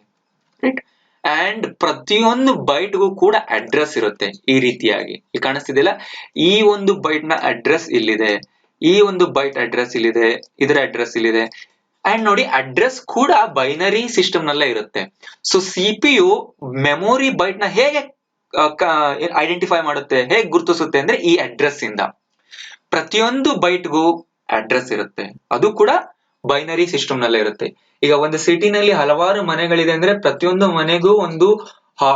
S1: ರೈಟ್ ಅಂಡ್ ಪ್ರತಿಯೊಂದು ಬೈಟ್ಗೂ ಕೂಡ ಅಡ್ರೆಸ್ ಇರುತ್ತೆ ಈ ರೀತಿಯಾಗಿ. ಇಲ್ಲಿ ಕಾಣಿಸ್ತಿದೆಯಲ್ಲ? ಈ ಒಂದು ಬೈಟ್ನ ಅಡ್ರೆಸ್ ಇಲ್ಲಿದೆ. ಈ ಒಂದು ಬೈಟ್ ಅಡ್ರೆಸ್ ಇಲ್ಲಿದೆ. ಇದರ ಅಡ್ರೆಸ್ ಇಲ್ಲಿದೆ. ಅಂಡ್ ನೋಡಿ ಅಡ್ರೆಸ್ ಕೂಡ ಬೈನರಿ ಸಿಸ್ಟಮ್ ನಲ್ಲೇ ಇರುತ್ತೆ. So C P U memory ಬೈಟ್ನ ಹೇಗೆ ಐಡೆಂಟಿಫೈ ಮಾಡುತ್ತೆ, ಹೇಗೆ ಗುರುತಿಸುತ್ತೆ ಅಂದ್ರೆ ಈ ಅಡ್ರೆಸ್ ಇಂದ. ಪ್ರತಿಯೊಂದು ಬೈಟ್ಗೂ ಅಡ್ರೆಸ್ ಇರುತ್ತೆ. ಅದು ಕೂಡ ಬೈನರಿ ಸಿಸ್ಟಮ್ ನಲ್ಲೇ ಇರುತ್ತೆ. ಈಗ ಒಂದು ಸಿಟಿನಲ್ಲಿ ಹಲವಾರು ಮನೆಗಳಿದೆ ಅಂದ್ರೆ ಪ್ರತಿಯೊಂದು ಮನೆಗೂ ಒಂದು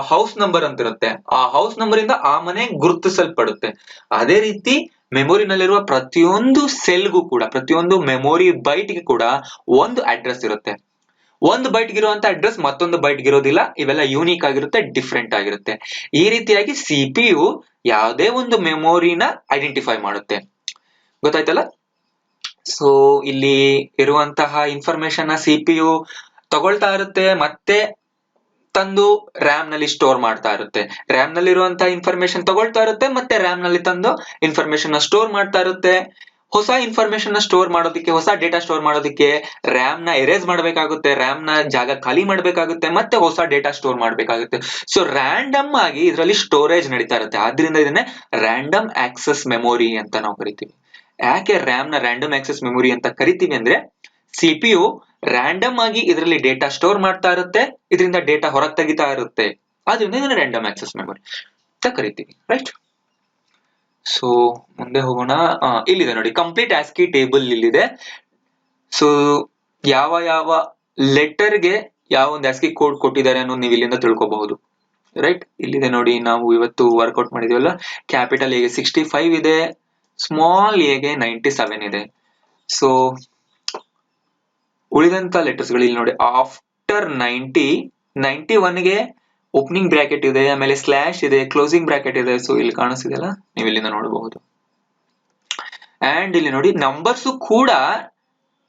S1: ಹೌಸ್ ನಂಬರ್ ಅಂತ ಇರುತ್ತೆ. ಆ ಹೌಸ್ ನಂಬರ್ ಇಂದ ಆ ಮನೆ ಗುರುತಿಸಲ್ಪಡುತ್ತೆ. ಅದೇ ರೀತಿ ಮೆಮೊರಿನಲ್ಲಿರುವ ಪ್ರತಿಯೊಂದು ಸೆಲ್ಗೂ ಕೂಡ, ಪ್ರತಿಯೊಂದು ಮೆಮೊರಿ ಬೈಟ್ಗೆ ಕೂಡ ಒಂದು ಅಡ್ರೆಸ್ ಇರುತ್ತೆ. ಒಂದು ಬೈಟ್ ಇರುವಂತ ಅಡ್ರೆಸ್ ಮತ್ತೊಂದು ಬೈಟ್ ಇರೋದಿಲ್ಲ ಇವೆಲ್ಲ ಯೂನಿಕ್ ಆಗಿರುತ್ತೆ ಡಿಫ್ರೆಂಟ್ ಆಗಿರುತ್ತೆ. ಈ ರೀತಿಯಾಗಿ ಸಿ ಯು ಯಾವುದೇ ಒಂದು ಮೆಮೊರಿನ ಐಡೆಂಟಿಫೈ ಮಾಡುತ್ತೆ. ಗೊತ್ತಾಯ್ತಲ್ಲ? ಸೊ ಇಲ್ಲಿ ಇರುವಂತಹ ಇನ್ಫಾರ್ಮೇಶನ್ನ ಸಿ ಪಿ ಯು ತಗೊಳ್ತಾ ಇರುತ್ತೆ, ಮತ್ತೆ ತಂದು ರ್ಯಾಮ್ನಲ್ಲಿ ಸ್ಟೋರ್ ಮಾಡ್ತಾ ಇರುತ್ತೆ. ರ್ಯಾಮ್ನಲ್ಲಿ ಇರುವಂತಹ ಇನ್ಫಾರ್ಮೇಶನ್ ತಗೊಳ್ತಾ ಇರುತ್ತೆ, ಮತ್ತೆ ರ್ಯಾಮ್ನಲ್ಲಿ ತಂದು ಇನ್ಫಾರ್ಮೇಶನ್ ಸ್ಟೋರ್ ಮಾಡ್ತಾ ಇರುತ್ತೆ. ಹೊಸ ಇನ್ಫಾರ್ಮೇಶನ್ನ ಸ್ಟೋರ್ ಮಾಡೋದಕ್ಕೆ, ಹೊಸ ಡೇಟಾ ಸ್ಟೋರ್ ಮಾಡೋದಕ್ಕೆ ರ್ಯಾಮ್ನ ಎರೇಸ್ ಮಾಡಬೇಕಾಗುತ್ತೆ ರ್ಯಾಮ್ನ ಜಾಗ ಖಾಲಿ ಮಾಡಬೇಕಾಗುತ್ತೆ, ಮತ್ತೆ ಹೊಸ ಡೇಟಾ ಸ್ಟೋರ್ ಮಾಡಬೇಕಾಗುತ್ತೆ. ಸೊ ರ್ಯಾಂಡಮ್ ಆಗಿ ಇದರಲ್ಲಿ ಸ್ಟೋರೇಜ್ ನಡೀತಾ ಇರುತ್ತೆ. ಆದ್ರಿಂದ ಇದನ್ನೇ ರ್ಯಾಂಡಮ್ ಆಕ್ಸೆಸ್ ಮೆಮೊರಿ ಅಂತ ನಾವು ಕರಿತೀವಿ. ಯಾಕೆ ರ್ಯಾಮ್ನ ರ್ಯಾಂಡಮ್ ಆಕ್ಸೆಸ್ ಮೆಮೊರಿ ಅಂತ ಕರಿತೀವಿ ಅಂದ್ರೆ ಸಿಪಿಯು ರ್ಯಾಂಡಮ್ ಆಗಿ ಇದರಲ್ಲಿ ಡೇಟಾ ಸ್ಟೋರ್ ಮಾಡ್ತಾ ಇರುತ್ತೆ, ಇದರಿಂದ ಡೇಟಾ ಹೊರಗೆ ತೆಗಿತಾ ಇರುತ್ತೆ. ಆದ್ರಿಂದ ಇದನ್ನ ರ್ಯಾಂಡಮ್ ಆಕ್ಸೆಸ್ ಮೆಮೊರಿ ಅಂತ ಕರಿತೀವಿ ರೈಟ್ ಸೊ ಮುಂದೆ ಹೋಗೋಣ. ಇಲ್ಲಿದೆ ನೋಡಿ. ಕಂಪ್ಲೀಟ್ ಆಸ್ಕಿ ಟೇಬಲ್ ಇಲ್ಲಿದೆ. ಸೊ ಯಾವ ಯಾವ ಲೆಟರ್ಗೆ ಯಾವ ಒಂದು ಆಸ್ಕಿ ಕೋಡ್ ಕೊಟ್ಟಿದ್ದಾರೆ ಅನ್ನೋದು ನೀವು ಇಲ್ಲಿಂದ ತಿಳ್ಕೊಬಹುದು. ರೈಟ್ ಇಲ್ಲಿದೆ ನೋಡಿ, ನಾವು ಇವತ್ತು ವರ್ಕೌಟ್ ಮಾಡಿದೀವಲ್ಲ? ಕ್ಯಾಪಿಟಲ್ ಎಗೆ ಸಿಕ್ಸ್ಟಿ ಫೈವ್ ಇದೆ. ಸ್ಮಾಲ್ ಎಗೆ ನೈಂಟಿ ಸೆವೆನ್ ಇದೆ. ಸೊ ಉಳಿದಂತ ಲೆಟರ್ಸ್ಗಳು ಇಲ್ಲಿ ನೋಡಿ. ಆಫ್ಟರ್ ನೈಂಟಿ ನೈಂಟಿ ಒನ್ಗೆ ಓಪನಿಂಗ್ ಬ್ರಾಕೆಟ್ ಇದೆ, ಆಮೇಲೆ ಸ್ಲ್ಯಾಶ್ ಇದೆ ಕ್ಲೋಸಿಂಗ್ ಬ್ರಾಕೆಟ್ ಇದೆ. ಸೊ ಇಲ್ಲಿ ಕಾಣಿಸ್ತಿದೆಯಲ್ಲ? ನೀವು ಇಲ್ಲಿಂದ ನೋಡಬಹುದು. ಅಂಡ್ ಇಲ್ಲಿ ನೋಡಿ ನಂಬರ್ಸು ಕೂಡ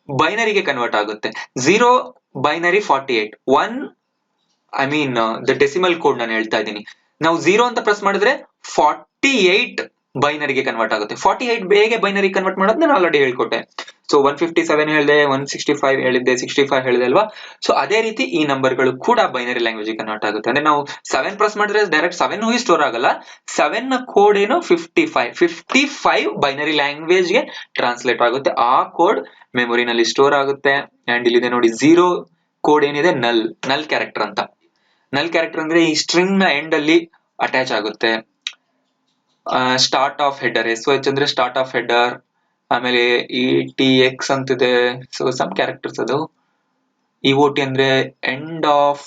S1: ಬೈನರಿಗೆ ಕನ್ವರ್ಟ್ ಆಗುತ್ತೆ. Zero binary forty eight one I mean the decimal code ನಾನು ಹೇಳ್ತಾ ಇದ್ದೀನಿ. ನಾವು ಝೀರೋ ಅಂತ ಪ್ರೆಸ್ ಮಾಡಿದ್ರೆ ಫಾರ್ಟಿ ಏಟ್ ಬೈನರಿಗೆ ಕನ್ವರ್ಟ್ ಆಗುತ್ತೆ. ಫಾರ್ಟಿ ಏಟ್ ಹೇಗೆ ಬೈನರಿ ಕನ್ವರ್ಟ್ ಮಾಡೋದು ನಾನು ಆಲ್ರೆಡಿ ಹೇಳ್ಕೊಟ್ಟೆ. ಸೊ ಒನ್ ಫಿಫ್ಟಿ ಸೆವೆನ್ ಹೇಳಿದೆ ಒನ್ ಸಿಕ್ಸ್ಟಿ ಫೈವ್ ಹೇಳಿದ್ದೆ ಸಿಕ್ಸ್ಟಿ ಫೈವ್ ಹೇಳಿದೆ ಅಲ್ವಾ? ಸೊ ಅದೇ ರೀತಿ ಈ ನಂಬರ್ಗಳು ಕೂಡ ಬೈನರಿ ಲ್ಯಾಂಗ್ವೇಜ್ ಕನ್ವರ್ಟ್ ಆಗುತ್ತೆ. ಅಂದ್ರೆ ನಾವು ಸೆವೆನ್ ಪ್ರೆಸ್ ಮಾಡಿದ್ರೆ ಡೈರೆಕ್ಟ್ ಸೆವೆನ್ ಹೋಗಿ ಸ್ಟೋರ್ ಆಗಲ್ಲ. ಸೆವೆನ್ನ ಕೋಡ್ ಏನು fifty five fifty five binary ಲ್ಯಾಂಗ್ವೇಜ್ಗೆ translate ಆಗುತ್ತೆ. ಆ ಕೋಡ್ ಮೆಮೊರಿನಲ್ಲಿ ಸ್ಟೋರ್ ಆಗುತ್ತೆ. ಅಂಡ್ ಇಲ್ಲಿದೆ ನೋಡಿ ಝೀರೋ ಕೋಡ್ ಏನಿದೆ? ನಲ್ ನಲ್ ಕ್ಯಾರೆಕ್ಟರ್ ಅಂತ. ನಲ್ ಕ್ಯಾರೆಕ್ಟರ್ ಅಂದ್ರೆ ಈ ಸ್ಟ್ರಿಂಗ್ನ ಎಂಡ್ ಅಲ್ಲಿ ಅಟ್ಯಾಚ್ ಆಗುತ್ತೆ. Start of header S H ಅಂದ್ರೆ ಸ್ಟಾರ್ಟ್ ಆಫ್ ಹೆಡರ್ ಆಮೇಲೆ ಇ ಟಿ ಎಕ್ಸ್ ಅಂತಿದೆ ಸೊ ಸಮ್ ಕ್ಯಾರೆಕ್ಟರ್ಸ್ ಅದು. ಇ ಓ ಟಿ ಅಂದ್ರೆ end of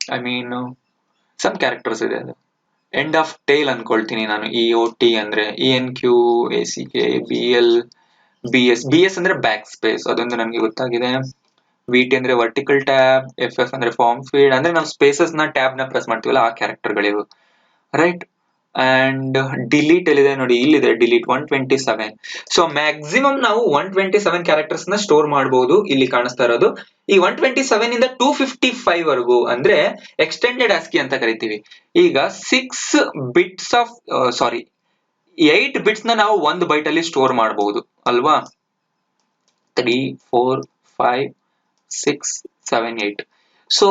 S1: I mean some characters ಇದೆ ಅದು. ಎಂಡ್ ಆಫ್ ಟೇಲ್ ಅನ್ಕೊಳ್ತೀನಿ ನಾನು ಇ ಓ ಟಿ ಅಂದ್ರೆ E N Q A C K B L B S B S ಅಂದ್ರೆ back space ಅದೊಂದು ನನಗೆ ಗೊತ್ತಾಗಿದೆ. ವಿ ಟಿ ಅಂದ್ರೆ ವರ್ಟಿಕಲ್ ಟ್ಯಾಬ್ ಎಫ್ ಎಫ್ ಅಂದ್ರೆ ಫಾರ್ಮ್ ಫೀಲ್ಡ್ ಅಂದ್ರೆ ನಾವು ಸ್ಪೇಸಸ್ನ ಟ್ಯಾಬ್ನ ಪ್ರೆಸ್ ಮಾಡ್ತೀವಲ್ಲ, ಆ ಕ್ಯಾರೆಕ್ಟರ್ಗಳಿವು ರೈಟ್ ಅಂಡ್ ಡಿಲೀಟ್ ಎಲ್ಲಿದೆ ನೋಡಿ, ಇಲ್ಲಿದೆ delete one twenty seven so maximum ನಾವು ಒನ್ ಟ್ವೆಂಟಿ ಸೆವೆನ್ ಕ್ಯಾರೆಕ್ಟರ್ಸ್ನ ಸ್ಟೋರ್ ಮಾಡಬಹುದು ಇಲ್ಲಿ ಕಾಣಿಸ್ತಾ ಇರೋದು. ಈ ಒನ್ ಟ್ವೆಂಟಿ ಸೆವೆನ್ ಇಂದ ಟೂ ಫಿಫ್ಟಿ ಫೈವ್ ವರೆಗೂ ಅಂದ್ರೆ ಎಕ್ಸ್ಟೆಂಡೆಡ್ ಆಸ್ಕಿ ಅಂತ ಕರಿತೀವಿ. ಈಗ six bits of sorry eight ಬಿಟ್ಸ್ನ ನಾವು ಒಂದು ಬೈಟ್ ಅಲ್ಲಿ ಸ್ಟೋರ್ ಮಾಡಬಹುದು ಅಲ್ವಾ? Three four five six seven eight so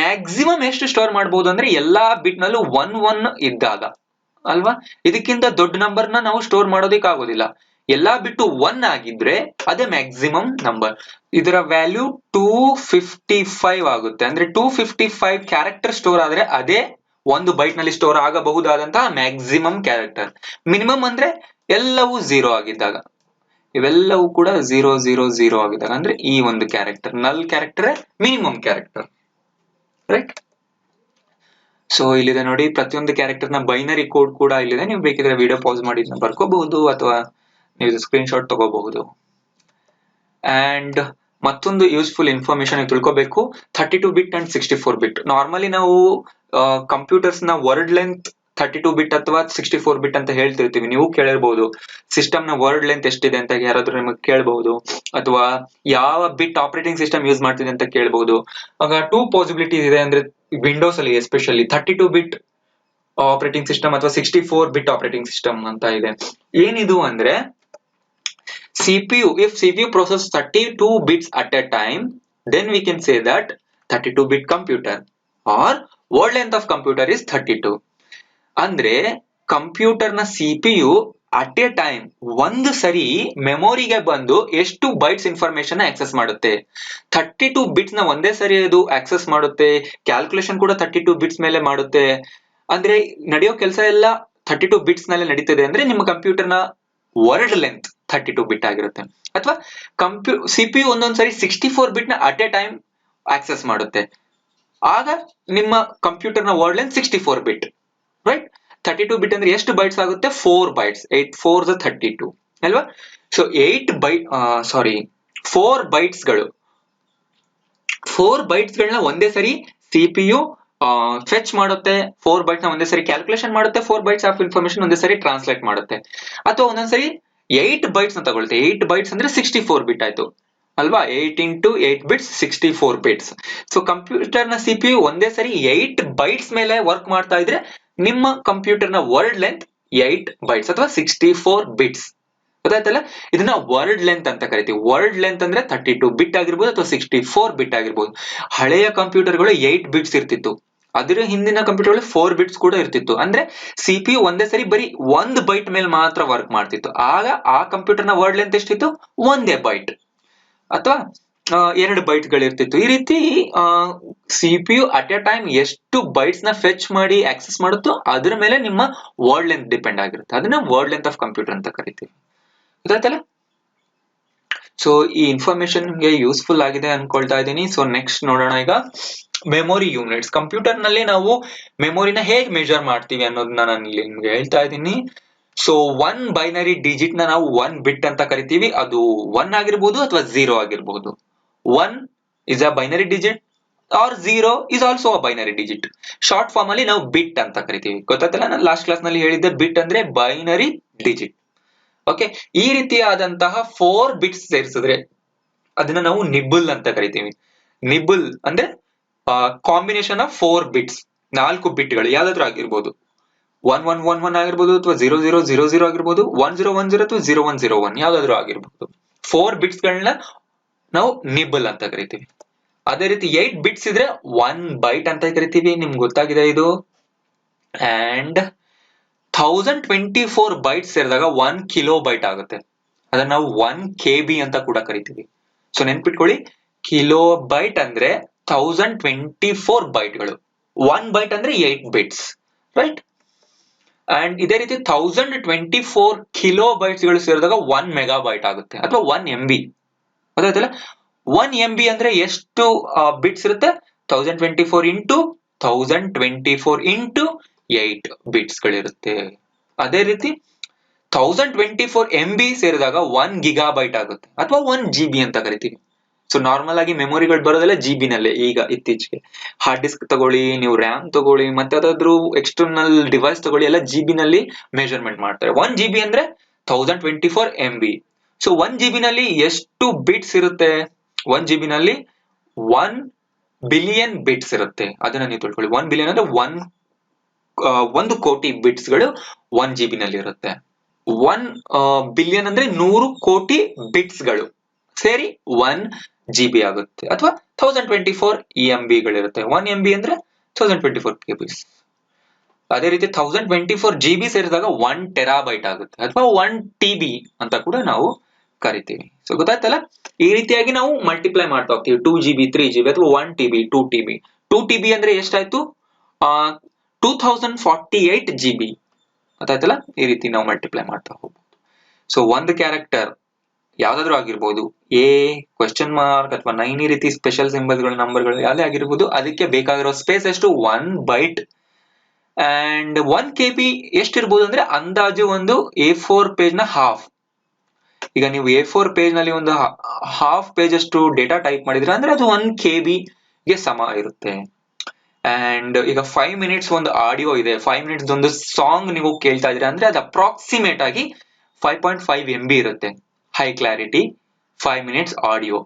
S1: maximum ಎಷ್ಟು ಸ್ಟೋರ್ ಮಾಡಬಹುದು ಅಂದ್ರೆ ಎಲ್ಲಾ ಬಿಟ್ ನಲ್ಲೂ ಒನ್ ಒನ್ ಇದ್ದಾಗ. ಅಲ್ವಾ? ಇದಕ್ಕಿಂತ ದೊಡ್ಡ ನಂಬರ್ನ ನಾವು ಸ್ಟೋರ್ ಮಾಡೋದಿಕ್ ಆಗೋದಿಲ್ಲ. ಎಲ್ಲಾ ಬಿಟ್ಟು ಒನ್ ಆಗಿದ್ರೆ ಅದೇ ಮ್ಯಾಕ್ಸಿಮಮ್ ನಂಬರ್ ಇದರ ವ್ಯಾಲ್ಯೂ ಟೂ ಫಿಫ್ಟಿ ಫೈವ್ ಆಗುತ್ತೆ. ಅಂದ್ರೆ two fifty five character store ಆದ್ರೆ ಅದೇ ಒಂದು ಬೈಟ್ನಲ್ಲಿ ಸ್ಟೋರ್ ಆಗಬಹುದಾದಂತಹ ಮ್ಯಾಕ್ಸಿಮಮ್ ಕ್ಯಾರೆಕ್ಟರ್ ಮಿನಿಮಮ್ ಅಂದ್ರೆ ಎಲ್ಲವೂ ಝೀರೋ ಆಗಿದ್ದಾಗ. ಇವೆಲ್ಲವೂ ಕೂಡ ಝೀರೋ ಝೀರೋ ಝೀರೋ ಆಗಿದ್ದಾಗ. ಅಂದ್ರೆ ಈ ಒಂದು character null character minimum character right so ಇಲ್ಲಿದೆ ನೋಡಿ, ಪ್ರತಿಯೊಂದು ಕ್ಯಾರೆಕ್ಟರ್ನ ಬೈನರಿ ಕೋಡ್ ಕೂಡ ಇಲ್ಲಿದೆ. ನೀವು ಬೇಕಿದ್ರೆ ವಿಡಿಯೋ ಪಾಸ್ ಮಾಡಿ ಬರ್ಕೋಬಹುದು, ಅಥವಾ ನೀವು ಸ್ಕ್ರೀನ್ ಶಾಟ್ ತಗೋಬಹುದು. ಅಂಡ್ ಮತ್ತೊಂದು ಯೂಸ್ಫುಲ್ ಇನ್ಫಾರ್ಮೇಶನ್ ತಿಳ್ಕೋಬೇಕು. Thirty two bit and sixty four bit normally ನಾವು ಕಂಪ್ಯೂಟರ್ಸ್ನ word length thirty two bit ಅಥವಾ ಸಿಕ್ಸ್ಟಿ ಫೋರ್ ಬಿಟ್ ಅಂತ ಹೇಳ್ತಿರ್ತೀವಿ. ನೀವು ಕೇಳಿರ್ಬಹುದು ಸಿಸ್ಟಮ್ನ ವರ್ಡ್ ಲೆಂತ್ ಎಷ್ಟಿದೆ ಅಂತ ಯಾರಾದ್ರೂ ನಿಮಗೆ ಕೇಳಬಹುದು ಅಥವಾ ಯಾವ ಬಿಟ್ ಆಪರೇಟಿಂಗ್ ಸಿಸ್ಟಮ್ ಯೂಸ್ ಮಾಡ್ತಿದೆ ಅಂತ ಕೇಳಬಹುದು ಆಗ ಟೂ ಪಾಸಿಬಿಲಿಟೀಸ್ ಇದೆ ಅಂದ್ರೆ ವಿಂಡೋಸ್ ಅಲ್ಲಿ especially thirty two bit operating system ಅಥವಾ sixty four bit operating system ಅಂತ ಇದೆ. ಏನಿದು ಅಂದ್ರೆ CPU if CPU process thirty 32 bits at a time then we can say that thirty two bit computer are world length of computer is thirty two ಅಂದ್ರೆ ಕಂಪ್ಯೂಟರ್ನ CPU at a time ಒಂದು ಸರಿ ಮೆಮೊರಿಗೆ ಬಂದು ಎಷ್ಟು ಬೈಟ್ಸ್ ಇನ್ಫಾರ್ಮೇಶನ್ ಆಕ್ಸೆಸ್ ಮಾಡುತ್ತೆ? Thirty two ಬಿಟ್ಸ್ನ ಒಂದೇ ಸರಿ ಅದು ಆಕ್ಸೆಸ್ ಮಾಡುತ್ತೆ. ಕ್ಯಾಲ್ಕುಲೇಷನ್ ಕೂಡ ಥರ್ಟಿ ಟು ಬಿಟ್ಸ್ ಮೇಲೆ ಮಾಡುತ್ತೆ. ಅಂದ್ರೆ ನಡೆಯೋ ಕೆಲಸ ಎಲ್ಲ ಥರ್ಟಿ ಟು ಬಿಟ್ಸ್ನಲ್ಲಿ ನಡೀತದೆ ಅಂದ್ರೆ ನಿಮ್ಮ ಕಂಪ್ಯೂಟರ್ನ word length thirty two bit ಆಗಿರುತ್ತೆ. ಅಥವಾ ಕಂಪ್ಯೂ ಸಿಪಿಯು ಒಂದೊಂದ್ಸರಿ ಸಿಕ್ಸ್ಟಿ ಫೋರ್ ಬಿಟ್ನ ಅಟ್ ಎ ಟೈಮ್ ಆಕ್ಸೆಸ್ ಮಾಡುತ್ತೆ. ಆಗ ನಿಮ್ಮ ಕಂಪ್ಯೂಟರ್ನ word length sixty four bit right thirty two bit ಅಂದ್ರೆ ಎಷ್ಟು ಬೈಟ್ಸ್ ಆಗುತ್ತೆ? Four bytes eight four thirty two ಅಲ್ವಾ? So eight by sorry four ಬೈಟ್ಸ್ಗಳು. Four bytes ಗಳನ್ನ ಒಂದೇ ಸರಿ ಸಿಪಿಯು ಫೆಚ್ ಮಾಡುತ್ತೆ. ಫೋರ್ ಬೈಟ್ಸ್ನ ಒಂದೇ ಸರಿ ಕ್ಯಾಲ್ಕುಲೇಷನ್ ಮಾಡುತ್ತೆ. ಫೋರ್ ಬೈಟ್ಸ್ ಆಫ್ ಇನ್ಫಾರ್ಮೇಶನ್ ಒಂದೇ ಸರಿ ಟ್ರಾನ್ಸ್ಲೇಟ್ ಮಾಡುತ್ತೆ. ಅಥವಾ ಒಂದೊಂದ್ಸರಿ ಏಟ್ ಬೈಟ್ಸ್ನ ತಗೊಳುತ್ತೆ. ಏಟ್ ಬೈಟ್ಸ್ ಅಂದ್ರೆ ಸಿಕ್ಸ್ಟಿ ಫೋರ್ ಬಿಟ್ ಆಯ್ತು. ಅಲ್ವಾ? Eight into eight bits sixty four bits so ಕಂಪ್ಯೂಟರ್ನ CPU ಒಂದೇ ಸರಿ ಏಟ್ ಬೈಟ್ಸ್ ಮೇಲೆ ವರ್ಕ್ ಮಾಡ್ತಾ ಇದ್ರೆ ನಿಮ್ಮ ಕಂಪ್ಯೂಟರ್ನ ವರ್ಡ್ ಲೆಂತ್ ಏಟ್ ಬೈಟ್ಸ್ ಅಥವಾ ಸಿಕ್ಸ್ಟಿ ಫೋರ್ ಬಿಟ್ಸ್. ಗೊತ್ತಾಯ್ತಲ್ಲ? ಇದನ್ನ ವರ್ಡ್ ಲೆಂತ್ ಅಂತ ಕರಿತೀವಿ. ವರ್ಡ್ ಲೆಂತ್ ಅಂದ್ರೆ ತರ್ಟಿ ಟು ಬಿಟ್ ಆಗಿರ್ಬೋದು ಅಥವಾ ಸಿಕ್ಸ್ಟಿ ಫೋರ್ ಬಿಟ್ ಆಗಿರ್ಬೋದು. ಹಳೆಯ ಕಂಪ್ಯೂಟರ್ಗಳು ಏಟ್ ಬಿಟ್ಸ್ ಇರ್ತಿತ್ತು. ಅದರ ಹಿಂದಿನ ಕಂಪ್ಯೂಟರ್ ಫೋರ್ ಬಿಟ್ಸ್ ಕೂಡ ಇರ್ತಿತ್ತು. ಅಂದ್ರೆ ಸಿಪಿ ಒಂದೇ ಸರಿ ಬರೀ ಒಂದ್ ಬೈಟ್ ಮೇಲೆ ಮಾತ್ರ ವರ್ಕ್ ಮಾಡ್ತಿತ್ತು. ಆಗ ಆ ಕಂಪ್ಯೂಟರ್ನ ವರ್ಡ್ ಲೆಂತ್ ಎಷ್ಟಿತ್ತು? ಒಂದೇ ಬೈಟ್. ಅಥವಾ ಎರಡು ಬೈಟ್ ಗಳಿರ್ತಿತ್ತು ಈ ರೀತಿ C P U at a time ಎಷ್ಟು ಬೈಟ್ಸ್ನ ಫೆಚ್ ಮಾಡಿ, ಆಕ್ಸೆಸ್ ಮಾಡುತ್ತೋ ಅದ್ರ ಮೇಲೆ ನಿಮ್ಮ ವರ್ಡ್ ಲೆಂತ್ ಡಿಪೆಂಡ್ ಆಗಿರುತ್ತೆ. ಅದನ್ನ ವರ್ಡ್ ಲೆಂತ್ ಆಫ್ ಕಂಪ್ಯೂಟರ್ ಅಂತ ಕರಿತೀವಿ. ಗೊತ್ತಾಯ್ತಲ್ಲ? ಸೊ ಈ ಇನ್ಫಾರ್ಮೇಶನ್ ನಿಮಗೆ ಯೂಸ್ಫುಲ್ ಆಗಿದೆ ಅನ್ಕೊಳ್ತಾ ಇದ್ದೀನಿ. ಸೊ ನೆಕ್ಸ್ಟ್ ನೋಡೋಣ ಈಗ. ಮೆಮೊರಿ ಯೂನಿಟ್ಸ್ ಕಂಪ್ಯೂಟರ್ನಲ್ಲಿ ನಾವು ಮೆಮೊರಿನ ಹೇಗೆ ಮೆಜರ್ ಮಾಡ್ತೀವಿ ಅನ್ನೋದನ್ನ ನಾನು ಇಲ್ಲಿ ನಿಮ್ಗೆ ಹೇಳ್ತಾ ಇದ್ದೀನಿ. ಸೊ ಒನ್ ಬೈನರಿ ಡಿಜಿಟ್ನ ನಾವು ಒನ್ ಬಿಟ್ ಅಂತ ಕರಿತೀವಿ. ಅದು ಒನ್ ಆಗಿರ್ಬೋದು ಅಥವಾ ಝೀರೋ ಆಗಿರ್ಬೋದು. One is a binary digit or zero is also a binary digit short form ಅಲ್ಲಿ ನಾವು ಬಿಟ್ ಅಂತ ಕರಿತೀವಿ. ಗೊತ್ತಾಯ್ತಲ್ಲ? ನಾನು ಲಾಸ್ಟ್ ಕ್ಲಾಸ್ನಲ್ಲಿ ಹೇಳಿದ್ದೆ ಬಿಟ್ ಅಂದ್ರೆ ಬೈನರಿ ಡಿಜಿಟ್ ಓಕೆ ಈ ರೀತಿಯಾದಂತಹ ಫೋರ್ ಬಿಟ್ಸ್ ಸೇರಿಸಿದ್ರೆ ಅದನ್ನ ನಾವು ನಿಬಲ್ ಅಂತ ಕರಿತೀವಿ. ನಿಬಲ್ ಅಂದ್ರೆ ಕಾಂಬಿನೇಷನ್ ಆಫ್ ಫೋರ್ ಬಿಟ್ಸ್ ನಾಲ್ಕು ಬಿಟ್ಗಳು. ಯಾವ್ದಾದ್ರು ಆಗಿರ್ಬೋದು. ಒನ್ ಒನ್ ಒನ್ ಒನ್ ಆಗಿರ್ಬೋದು ಅಥವಾ ಜೀರೋ ಜೀರೋ ಜೀರೋ ಜೀರೋ ಆಗಿರ್ಬೋದು. ಒನ್ ಜೀರೋ ಒನ್ ಜೀರೋ ಅಥವಾ ಜೀರೋ ಒನ್ ಜೀರೋ ಒನ್ ಯಾವ್ದಾದ್ರು ಆಗಿರ್ಬೋದು. ಫೋರ್ ಬಿಟ್ಸ್ ಗಳನ್ನ ನಾವು ನಿಬಲ್ ಅಂತ ಕರಿತೀವಿ. ಅದೇ ರೀತಿ ಏಟ್ ಬಿಟ್ಸ್ ಇದ್ರೆ ಒನ್ ಬೈಟ್ ಅಂತ ಕರಿತೀವಿ. ನಿಮ್ಗೆ ಗೊತ್ತಾಗಿದೆ ಇದು? And thousand twenty four byte ಸೇರಿದಾಗ ಒನ್ ಕಿಲೋ ಬೈಟ್ ಆಗುತ್ತೆ. ಅದನ್ನ ನಾವು ಒನ್ ಕೆ ಬಿ ಅಂತ ಕೂಡ ಕರಿತೀವಿ. ಸೊ ನೆನ್ಪಿಟ್ಕೊಳ್ಳಿ ಕಿಲೋ ಬೈಟ್ ಅಂದ್ರೆ ಥೌಸಂಡ್ ಟ್ವೆಂಟಿ ಫೋರ್ ಬೈಟ್ಗಳು ಒನ್ ಬೈಟ್ ಅಂದ್ರೆ ಏಟ್ ಬಿಟ್ಸ್ ರೈಟ್ ಅಂಡ್ ಇದೇ ರೀತಿ ಥೌಸಂಡ್ ಟ್ವೆಂಟಿ ಫೋರ್ ಕಿಲೋ ಬೈಟ್ಸ್ಗಳು ಸೇರಿದಾಗ ಒನ್ ಮೆಗಾ ಬೈಟ್ ಆಗುತ್ತೆ. ಅಥವಾ ಒನ್ ಎಂ ಬಿ ಗೊತ್ತಾಯ್ತಲ್ಲ? ಒನ್ ಎಂ ಬಿ ಅಂದ್ರೆ ಎಷ್ಟು ಬಿಟ್ಸ್ ಇರುತ್ತೆ? Thousand twenty four into thousand twenty four into eight bits ಗಳಿರುತ್ತೆ ಅದೇ ರೀತಿ thousand twenty four M B ಸೇರಿದಾಗ ಒನ್ ಗಿಗಾ ಬೈಟ್ ಆಗುತ್ತೆ. ಅಥವಾ ಒನ್ ಜಿ ಬಿ ಅಂತ ಕರಿತೀವಿ. ಸೊ ನಾರ್ಮಲ್ ಆಗಿ ಮೆಮೊರಿಗಳು ಬರೋದೆಲ್ಲ ಜಿ ಬಿ ನಲ್ಲೇ ಈಗ ಇತ್ತೀಚೆಗೆ. ಹಾರ್ಡ್ ಡಿಸ್ಕ್ ತಗೊಳ್ಳಿ, ನೀವು ರ್ಯಾಮ್ ತಗೊಳ್ಳಿ, ಮತ್ತೆ ಯಾವ್ದಾದ್ರು ಎಕ್ಸ್ಟರ್ನಲ್ ಡಿವೈಸ್ ತಗೊಳ್ಳಿ, ಎಲ್ಲ ಜಿ ಬಿ ನಲ್ಲಿ ಮೆಜರ್ಮೆಂಟ್ ಮಾಡ್ತಾರೆ. ಒನ್ ಜಿ ಬಿ ಅಂದ್ರೆ thousand twenty four M B so one G ಬಿನಲ್ಲಿ ಎಷ್ಟು ಬಿಟ್ಸ್ ಇರುತ್ತೆ? ಒನ್ ಜಿ ಬಿನಲ್ಲಿ ಒನ್ ಬಿಲಿಯನ್ ಬಿಟ್ಸ್ ಇರುತ್ತೆ. ಅದನ್ನ ನೀವು ತಿಳ್ಕೊಳ್ಳಿ. ಒನ್ ಬಿಲಿಯನ್ ಅಂದ್ರೆ ಒನ್ ಒಂದು ಕೋಟಿ ಬಿಟ್ಸ್ಗಳು ಒನ್ ಜಿ ಬಿನಲ್ಲಿ ಇರುತ್ತೆ. ಒನ್ ಬಿಲಿಯನ್ ಅಂದ್ರೆ ನೂರು ಕೋಟಿ ಬಿಟ್ಸ್ಗಳು. ಸೇರಿ ಒನ್ ಜಿ ಬಿ ಆಗುತ್ತೆ. ಅಥವಾ thousand twenty four M B ಗಳಿರುತ್ತೆ. One M B ಅಂದ್ರೆ ಥೌಸಂಡ್ ಟ್ವೆಂಟಿ ಅದೇ ರೀತಿ thousand twenty four G B ಸೇರಿದಾಗ ಒನ್ ಟೆರಾಬೈಟ್ ಆಗುತ್ತೆ. ಅಥವಾ ಒನ್ ಟಿ ಬಿ ಅಂತ ಕೂಡ ನಾವು ಕರಿತೀವಿ ಸೊ ಗೊತ್ತಾಯ್ತಲ್ಲ? ಈ ರೀತಿಯಾಗಿ ನಾವು ಮಲ್ಟಿಪ್ಲೈ ಮಾಡ್ತಾ ಹೋಗ್ತೀವಿ. Two G B three G B ಅಥವಾ one T B two T B two T B ಅಂದ್ರೆ ಎಷ್ಟಾಯ್ತು? Two thousand forty eight G B ಗೊತ್ತಾಯ್ತಲ್ಲ? ಈ ರೀತಿ ನಾವು ಮಲ್ಟಿಪ್ಲೈ ಮಾಡ್ತಾ ಹೋಗ್ಬೋದು. ಸೊ ಒಂದು ಕ್ಯಾರೆಕ್ಟರ್ ಯಾವ್ದಾದ್ರು ಆಗಿರ್ಬೋದು. ಎ ಕ್ವೆಶನ್ ಮಾರ್ಕ್ ಅಥವಾ ನೈನ್ ಈ ರೀತಿ ಸ್ಪೆಷಲ್ ಸಿಂಬಲ್ಗಳು ನಂಬರ್ಗಳು ಯಾವುದೇ ಆಗಿರ್ಬೋದು, ಅದಕ್ಕೆ ಬೇಕಾಗಿರೋ ಸ್ಪೇಸ್ ಎಷ್ಟು? One byte and one K B ಎಷ್ಟಿರ್ಬೋದು ಅಂದ್ರೆ ಅಂದಾಜು ಒಂದು ಎ ಫೋರ್ ಪೇಜ್ನ ಹಾಫ್ ಈಗ ನೀವು ಎ ಫೋರ್ ಪೇಜ್ನಲ್ಲಿ ಒಂದು ಹಾಫ್ ಪೇಜ್ ಅಷ್ಟು ಡೇಟಾ ಟೈಪ್ ಮಾಡಿದ್ರೆ ಅಂದ್ರೆ ಅದು ಒನ್ ಕೆ ಗೆ ಸಮ ಇರುತ್ತೆ. ಅಂಡ್ ಈಗ ಫೈವ್ ಮಿನಿಟ್ಸ್ ಒಂದು ಆಡಿಯೋ ಇದೆ. ಫೈವ್ ಮಿನಿಟ್ಸ್ ಒಂದು ಸಾಂಗ್ ನೀವು ಕೇಳ್ತಾ ಇದ್ರೆ ಅಂದ್ರೆ ಅದು ಅಪ್ರಾಕ್ಸಿಮೇಟ್ ಆಗಿ five point five M B ಇರುತ್ತೆ. High clarity five minutes audio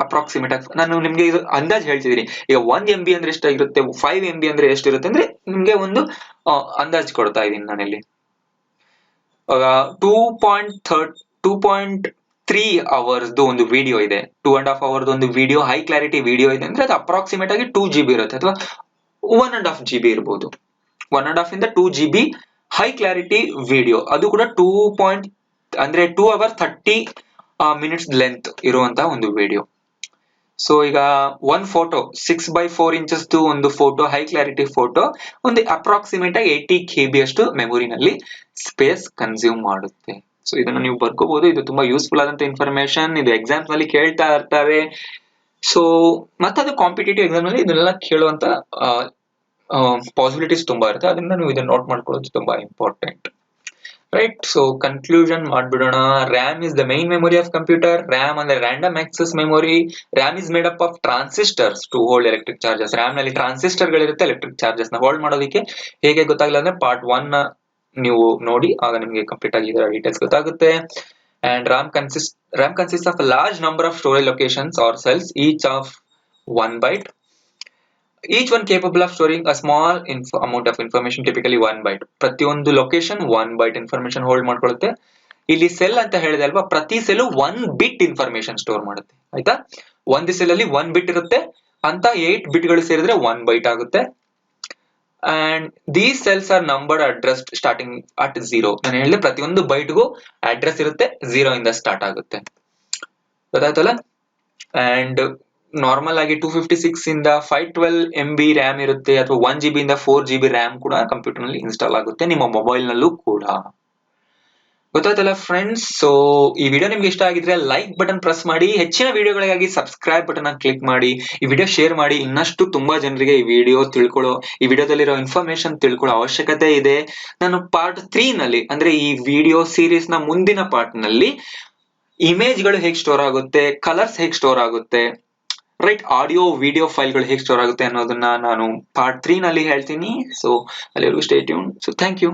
S1: approximate ಆಗಿ ನಾನು ನಿಮ್ಗೆ ಇದು ಅಂದಾಜ್ ಹೇಳ್ತಿದ್ದೀನಿ. ಈಗ ಒಂದ್ ಎಂ ಬಿ ಅಂದ್ರೆ ಎಷ್ಟಾಗಿರುತ್ತೆ? ಫೈವ್ ಎಂ ಬಿ ಅಂದ್ರೆ ಎಷ್ಟಿರುತ್ತೆ? ಅಂದ್ರೆ ನಿಮ್ಗೆ ಒಂದು ಅಂದಾಜ್ ಕೊಡ್ತಾ ಇದ್ದೀನಿ ನಾನಿಲ್ಲಿ. Point third two point three ಒಂದು ವಿಡಿಯೋ ಇದೆ. ಟೂ ಅಂಡ್ ಹಾಫ್ ಅವರ್ದು ಒಂದು ವಿಡಿಯೋ ಹೈ ಕ್ಲಾರಿಟಿ ವಿಡಿಯೋ ಇದೆ ಅಂದ್ರೆ ಅದು ಅಪ್ರಾಕ್ಸಿಮೇಟ್ ಆಗಿ ಟೂ ಜಿ ಬಿ ಇರುತ್ತೆ ಅಥವಾ one and half G B ಇರ್ಬೋದು. ಒನ್ ಅಂಡ್ ಹಾಫ್ ಇಂದ two G B high clarity video ಅದು ಕೂಡ ಟೂ ಪಾಯಿಂಟ್ ಅಂದ್ರೆ two hour thirty minutes length ಇರುವಂತಹ ಒಂದು ವಿಡಿಯೋ ಸೊ ಈಗ one photo six by four inches ಒಂದು ಫೋಟೋ ಹೈ ಕ್ಲಾರಿಟಿ ಫೋಟೋ ಒಂದು ಅಪ್ರಾಕ್ಸಿಮೇಟ್ ಆಗಿ ಏಯ್ಟಿ ಕೆ ಬಿ ಅಷ್ಟು ಮೆಮೊರಿನಲ್ಲಿ ಸ್ಪೇಸ್ ಕನ್ಸ್ಯೂಮ್ ಮಾಡುತ್ತೆ. ಸೊ ಇದನ್ನ ನೀವು ಬರ್ಕೋಬಹುದು ಇದು ತುಂಬಾ ಯೂಸ್ಫುಲ್ ಆದಂತ ಇನ್ಫಾರ್ಮೇಶನ್ ಇದು ಎಕ್ಸಾಮ್ಸ್ನಲ್ಲಿ ಕೇಳ್ತಾ ಇರ್ತಾರೆ. ಸೊ ಮತ್ತೆ ಅದು ಕಾಂಪಿಟೇಟಿವ್ ಎಕ್ಸಾಮ್ನಲ್ಲಿ ಇದನ್ನೆಲ್ಲ ಕೇಳುವಂತ ಪಾಸಿಬಿಲಿಟೀಸ್ ತುಂಬಾ ಇರುತ್ತೆ. ಅದರಿಂದ ನೀವು ಇದನ್ನ ನೋಟ್ ಮಾಡ್ಕೊಳ್ಳೋದು ತುಂಬಾ important right so conclusion ಮಾಡ್ಬಿಡೋಣ. RAM is the main memory of computer RAM ಅಂದ್ರೆ random access memory RAM is made up of transistors to hold electric charges ರ್ಯಾಮ್ನಲ್ಲಿ transistor ಗಳಿರುತ್ತೆ ಎಲೆಕ್ಟ್ರಿಕ್ ಚಾರ್ಜಸ್ನ ಹೋಲ್ಡ್ ಮಾಡೋದಕ್ಕೆ. ಹೇಗೆ ಗೊತ್ತಾಗಲ್ಲ ಅಂದ್ರೆ ಪಾರ್ಟ್ ಒನ್ ನೀವು ನೋಡಿ, ಆಗ ನಿಮಗೆ ಕಂಪ್ಲೀಟ್ ಆಗಿ ಇದರ ಡೀಟೇಲ್ಸ್ ಗೊತ್ತಾಗುತ್ತೆ. And RAM consist RAM consist of large number of storage locations or cells each of one byte each one capable of storing a small amount of information typically one byte ಪ್ರತಿಯೊಂದು location one byte information hold ಮಾಡ್ಕೊಳ್ಳುತ್ತೆ. ಇಲ್ಲಿ cell ಅಂತ ಹೇಳಿದೆ ಅಲ್ವಾ? ಪ್ರತಿ cell one bit information store ಮಾಡುತ್ತೆ. ಆಯ್ತಾ? ಒಂದು cell ಅಲ್ಲಿ ಒನ್ ಬಿಟ್ ಇರುತ್ತೆ. ಅಂತ ಏಟ್ ಬಿಟ್ಗಳು ಸೇರಿದ್ರೆ ಒನ್ ಬೈಟ್ ಆಗುತ್ತೆ. And these cells are number address starting at zero ನಾನು ಹೇಳಿದೆ ಪ್ರತಿಯೊಂದು ಬೈಟ್ಗೂ ಅಡ್ರೆಸ್ ಇರುತ್ತೆ ಝೀರೋ ಇಂದ ಸ್ಟಾರ್ಟ್ ಆಗುತ್ತೆ. ಗೊತ್ತಾಯ್ತಲ್ಲ? ಅಂಡ್ ನಾರ್ಮಲ್ ಆಗಿ ಟೂ ಫಿಫ್ಟಿ ಸಿಕ್ಸ್ ಇಂದ five twelve M B RAM ಇರುತ್ತೆ ಅಥವಾ ಒನ್ ಜಿ ಬಿ ಇಂದ ಫೋರ್ ಜಿ ಬಿ ರ್ಯಾಮ್ ಕೂಡ ಕಂಪ್ಯೂಟರ್ನಲ್ಲಿ ಇನ್ಸ್ಟಾಲ್ ಆಗುತ್ತೆ ನಿಮ್ಮ ಮೊಬೈಲ್ ನಲ್ಲೂ ಕೂಡ. ಗೊತ್ತಾಯ್ತಲ್ಲ ಫ್ರೆಂಡ್ಸ್ ಸೊ ಈ ವಿಡಿಯೋ ನಿಮ್ಗೆ ಇಷ್ಟ ಆಗಿದ್ರೆ ಲೈಕ್ ಬಟನ್ ಪ್ರೆಸ್ ಮಾಡಿ, ಹೆಚ್ಚಿನ ವಿಡಿಯೋಗಳಿಗಾಗಿ ಸಬ್ಸ್ಕ್ರೈಬ್ ಬಟನ್ ಕ್ಲಿಕ್ ಮಾಡಿ, ಈ ವಿಡಿಯೋ ಶೇರ್ ಮಾಡಿ, ಇನ್ನಷ್ಟು ತುಂಬಾ ಜನರಿಗೆ ಈ ವಿಡಿಯೋ ತಿಳ್ಕೊಳ್ಳೋ ಈ ವಿಡಿಯೋದಲ್ಲಿರೋ ಇನ್ಫಾರ್ಮೇಶನ್ ತಿಳ್ಕೊಳ್ಳೋ ಅವಶ್ಯಕತೆ ಇದೆ. ನಾನು ಪಾರ್ಟ್ ತ್ರೀ ನಲ್ಲಿ, ಅಂದ್ರೆ ಈ ವಿಡಿಯೋ ಸೀರೀಸ್ನ ಮುಂದಿನ ಪಾರ್ಟ್ನಲ್ಲಿ ಇಮೇಜ್ಗಳು ಹೇಗೆ ಸ್ಟೋರ್ ಆಗುತ್ತೆ ಕಲರ್ಸ್ ಹೇಗೆ ಸ್ಟೋರ್ ಆಗುತ್ತೆ ರೈಟ್ ಆಡಿಯೋ ವಿಡಿಯೋ ಫೈಲ್ಗಳು ಹೇಗೆ ಸ್ಟೋರ್ ಆಗುತ್ತೆ ಅನ್ನೋದನ್ನ ನಾನು ಪಾರ್ಟ್ ತ್ರೀ ನಲ್ಲಿ ಹೇಳ್ತೀನಿ. ಸೊ ಅಲ್ಲಿವರೆಗೂ stay tune so thank you